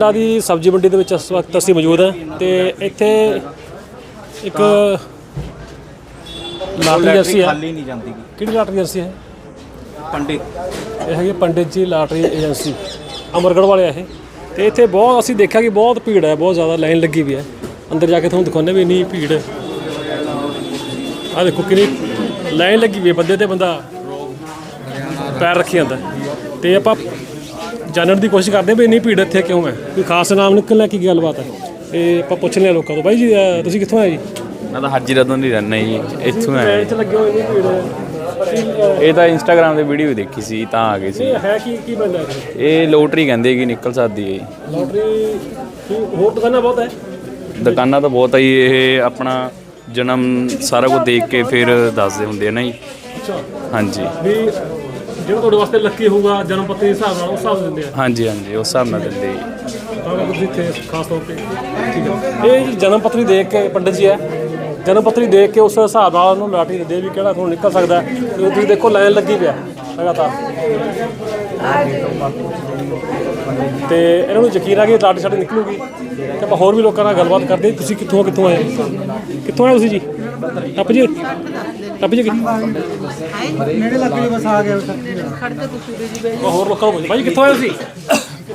ਬਠਿੰਡਾ ਦੀ ਸਬਜ਼ੀ ਮੰਡੀ ਦੇ ਵਿੱਚ ਇਸ ਵਕਤ ਅਸੀਂ ਮੌਜੂਦ ਹਾਂ ਤੇ ਇੱਥੇ ਇੱਕ ਲਾਟਰੀ ਏਜੰਸੀ ਹੈ। ਖਾਲੀ ਨਹੀਂ ਜਾਂਦੀ ਗੀ। ਕਿਹੜੀ ਲਾਟਰੀ ਏਜੰਸੀ ਹੈ? ਪੰਡਿਤ। ਇਹ ਹੈਗੀ ਪੰਡਿਤ ਜੀ ਲਾਟਰੀ ਏਜੰਸੀ ਅਮਰਗੜ੍ਹ ਵਾਲੇ ਆ ਇਹ। ਤੇ ਇੱਥੇ ਬਹੁਤ ਅਸੀਂ ਦੇਖਿਆ ਕਿ ਬਹੁਤ ਭੀੜ ਹੈ ਬਹੁਤ ਜ਼ਿਆਦਾ ਲਾਈਨ ਲੱਗੀ ਵੀ ਹੈ। ਅੰਦਰ ਜਾ ਕੇ ਤੁਹਾਨੂੰ ਦਿਖਾਉਂਦੇ ਵੀ ਇੰਨੀ ਭੀੜ। ਹੈ ਆ ਦੇਖੋ ਕਿੰਨੀ ਲਾਈਨ ਲੱਗੀ ਵੀ ਹੈ ਬੰਦੇ ਤੇ ਬੰਦਾ ਪੈਰ ਰੱਖੀ ਜਾਂਦਾ। ਤੇ ਆਪਾਂ ਜਾਣਨ ਦੀ ਕੋਸ਼ਿਸ਼ ਕਰਦੇ ਵੀ ਇੰਨੀ ਭੀੜ ਇੱਥੇ ਕਿਉਂ ਹੈ? ਕੋਈ ਖਾਸ ਨਾਮ ਨਿਕਲਣਾ ਕੀ ਗੱਲਬਾਤ ਹੈ? ਤੇ ਆਪਾਂ ਪੁੱਛ ਲਿਆ ਲੋਕਾਂ ਤੋਂ। ਬਾਈ ਜੀ ਅਹ ਤੁਸੀਂ ਕਿੱਥੋਂ ਆਏ ਜੀ? ਮੈਂ ਤਾਂ ਹਾਜੀ ਰਤਨ ਦੀ ਰਹਿਣਾ ਜੀ ਇੱਥੋਂ ਆਇਆ 'ਚ ਲੱਗੇ ਹੋਏ ਇੰਨੀ ਭੀੜ। ਹੈ ਇਹ ਤਾਂ ਇੰਸਟਾਗ੍ਰਾਮ ਤੇ ਵੀਡੀਓ ਦੇਖੀ ਸੀ ਤਾਂ ਆ ਗਏ ਸੀ। ਇਹ ਹੈ ਕੀ ਕੀ ਬੰਦਾ ਹੈ ਇਹ ਲੋਟਰੀ ਕਹਿੰਦੇ ਕਿ ਨਿਕਲ ਸਕਦੀ ਹੈ ਜੀ। ਲੋਟਰੀ ਕੀ ਹੋਰ ਦੁਕਾਨਾਂ ਬਹੁਤ ਹੈ? ਦੁਕਾਨਾਂ ਤਾਂ ਬਹੁਤ ਆ ਜੀ ਇਹ ਆਪਣਾ ਜਨਮ ਸਾਰਾ ਕੁਝ ਦੇਖ ਕੇ ਫਿਰ ਦੱਸਦੇ ਹੁੰਦੇ ਆ ਨਾ ਜੀ। ਅੱਛਾ। ਹਾਂਜੀ। ਵੀ ਜਿਹੜਾ ਤੁਹਾਡੇ ਵਾਸਤੇ ਲੱਕੀ ਹੋਊਗਾ ਜਨਮ ਪੱਤਰੀ ਦੇ ਹਿਸਾਬ ਨਾਲ ਉਸ ਹਿਸਾਬ ਨਾਲ ਦਿੰਦੇ ਆ। ਹਾਂਜੀ ਹਾਂਜੀ ਉਸ ਹਿਸਾਬ ਨਾਲ ਦਿੰਦੇ ਜੀ। ਤਾਂ ਕਰਕੇ ਤੁਸੀਂ ਇੱਥੇ ਖਾਸ ਤੌਰ ਤੇ ਠੀਕ ਹੈ ਇਹ ਜਨਮ ਪੱਤਰੀ ਦੇਖ ਕੇ ਪੰਡਿਤ ਜੀ ਹੈ। ਜਨਮ ਪੱਤਰੀ ਦੇਖ ਕੇ ਉਸ ਹਿਸਾਬ ਨਾਲ ਉਹਨੂੰ ਲਾਟਰੀ ਦਿੰਦੇ ਵੀ ਕਿਹੜਾ ਤੁਹਾਨੂੰ ਨਿਕਲ ਸਕਦਾ ਹੈ। ਤੇ ਤੁਸੀਂ ਦੇਖੋ ਲਾਈਨ ਲੱਗੀ ਪਿਆ ਲਗਾਤਾਰ। ਤੇ ਇਹਨਾਂ ਨੂੰ ਯਕੀਨ ਆ ਕਿ ਲਾਟਰੀ ਸਾਡੀ ਨਿਕਲੂਗੀ ਤੇ ਆਪਾਂ ਹੋਰ ਵੀ ਲੋਕਾਂ ਨਾਲ ਗੱਲਬਾਤ ਕਰਦੇ ਹਾਂ। ਤੁਸੀਂ ਕਿੱਥੋਂ ਕਿੱਥੋਂ ਆਏ? ਕਿੱਥੋਂ ਆਏ ਤੁਸੀਂ ਜੀ? ਟੱਪ ਜੀ। ਟੱਪ ਜੀ। ਨੇੜੇ ਲੱਗ ਕੇ ਬਸ ਆ ਗਿਆ ਆਪਾਂ ਹੋਰ ਲੋਕਾਂ ਨੂੰ ਭਾਈ ਕਿੱਥੋਂ ਆਏ ਤੁਸੀਂ?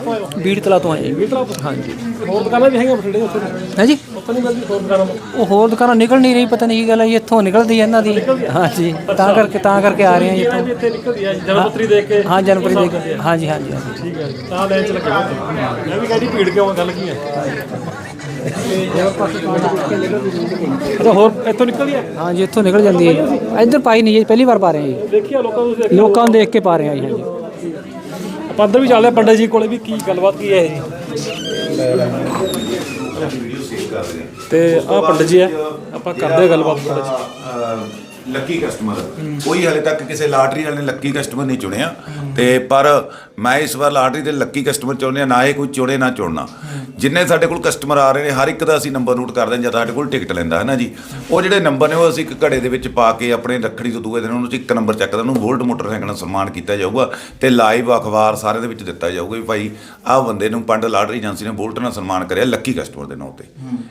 ਕਿੱਥੋਂ ਆਏ ਹੋ ਬੀੜ ਤਲਾ ਤੋਂ? ਆਏ ਵੀਰ ਤਰ੍ਹਾਂ ਹਾਂਜੀ। ਹੋਰ ਦੁਕਾਨਾਂ ਵੀ ਹੈਗੀਆਂ ਬਠਿੰਡੇ ਉੱਥੇ? ਹੈ ਜੀ? ਉੱਥੇ ਨਹੀਂ ਮਿਲਦੀ ਹੋਰ ਦੁਕਾਨਾਂ ਉਹ ਹੋਰ ਦੁਕਾਨਾਂ ਨਿਕਲ ਨਹੀਂ ਰਹੀ ਪਤਾ ਨਹੀਂ ਕੀ ਗੱਲ ਹੈ ਜੀ, ਇੱਥੋਂ ਨਿਕਲਦੀ ਹੈ ਇਹਨਾਂ ਦੀ। ਹਾਂਜੀ ਤਾਂ ਕਰਕੇ ਤਾਂ ਕਰਕੇ ਆ ਰਹੇ ਹਾਂ ਜੀ ਇੱਥੋਂ। ਨਿਕਲਦੀ ਹੈ ਜਨਮ ਪੱਤਰੀ ਦੇਖ ਕੇ ਹਾਂ ਜਨਵਰੀ ਦੇ ਹਾਂਜੀ ਹਾਂਜੀ ਹਾਂਜੀ। ਠੀਕ ਹੈ ਜੀ। ਤਾਂ ਲੈਣ ਚ ਲੱਗੇ ਹੋਏ। ਮੈਂ ਵੀ ਕਹਿੰਦੀ ਭੀੜ ਕਿਉਂ ਆ, ਗੱਲ ਕੀ ਹੈ? ਅੱਛਾ ਹੋਰ ਇੱਥੋਂ ਨਿਕਲਦੀ ਹੈ? ਹਾਂਜੀ ਇੱਥੋਂ ਨਿਕਲ ਜਾਂਦੀ ਹੈ ਜੀ। ਇੱਧਰ ਪਾਈ ਨਹੀਂ ਜੀ ਪਹਿਲੀ ਵਾਰ ਪਾ ਰਹੇ ਹਾਂ ਜੀ। ਦੇਖਿਆ ਲੋਕਾਂ ਨੂੰ ਦੇਖਿਆ ਲੋਕਾਂ ਨੂੰ ਦੇਖ ਕੇ ਪਾ ਰਹੇ ਹਾਂ ਜੀ ਹਾਂਜੀ। ਆਪਾਂ ਅੰਦਰ ਵੀ ਚੱਲਦੇ ਪੰਡਤ ਜੀ ਕੋਲੇ ਵੀ ਕੀ ਗੱਲਬਾਤ ਕੀ ਹੈ ਇਹ? ਜੀ ਤੇ ਆਹ ਪੰਡਤ ਜੀ ਹੈ ਆਪਾਂ ਕਰਦੇ ਗੱਲਬਾਤ ਪੰਡਤ ਜੀ। ਲੱਕੀ ਕਸਟਮਰ ਕੋਈ ਹਲੇ ਤੱਕ ਕਿਸੇ ਲਾਟਰੀ ਵਾਲੇ ਨੇ ਲੱਕੀ ਕਸਟਮਰ ਨਹੀਂ ਚੁਣਿਆ। ਤੇ ਪਰ ਮੈਂ ਇਸ ਵਾਰ ਲਾਟਰੀ ਦੇ ਲੱਕੀ ਕਸਟਮਰ ਚੁਣਿਆ ਨਾ ਇਹ ਕੋਈ ਚੁਣੇ ਨਾ ਚੁਣਨਾ। ਜਿੰਨੇ ਸਾਡੇ ਕੋਲ ਕਸਟਮਰ ਆ ਰਹੇ ਨੇ ਹਰ ਇੱਕ ਦਾ ਅਸੀਂ ਨੰਬਰ ਨੋਟ ਕਰਦੇ ਹਾਂ ਜਦ ਸਾਡੇ ਕੋਲ ਟਿਕਟ ਲੈਂਦਾ ਹੈ ਨਾ ਜੀ? ਉਹ ਜਿਹੜੇ ਨੰਬਰ ਨੇ ਉਹ ਅਸੀਂ ਇੱਕ ਘੜੇ ਦੇ ਵਿੱਚ ਪਾ ਕੇ ਆਪਣੇ ਰੱਖੜੀ ਤੋਂ ਦੂਏ ਦਿਨ ਉਹਨੂੰ ਅਸੀਂ ਇੱਕ ਨੰਬਰ ਚੱਕਦਾ ਉਹਨੂੰ ਵੋਲਟ ਮੋਟਰਸਾਈਕਲ ਨਾਲ ਸਨਮਾਨ ਕੀਤਾ ਜਾਊਗਾ ਤੇ ਲਾਈਵ ਅਖਬਾਰ ਸਾਰਿਆਂ ਦੇ ਵਿੱਚ ਦਿੱਤਾ ਜਾਊਗਾ ਵੀ ਭਾਈ ਆਹ ਬੰਦੇ ਨੂੰ ਪੰਡ ਲਾਟਰੀ ਏਜੰਸੀ ਨੇ ਵੋਲਟ ਨਾਲ ਸਨਮਾਨ ਕਰਿਆ ਲੱਕੀ ਕਸਟਮਰ ਦੇ ਨਾਂ ਤੇ।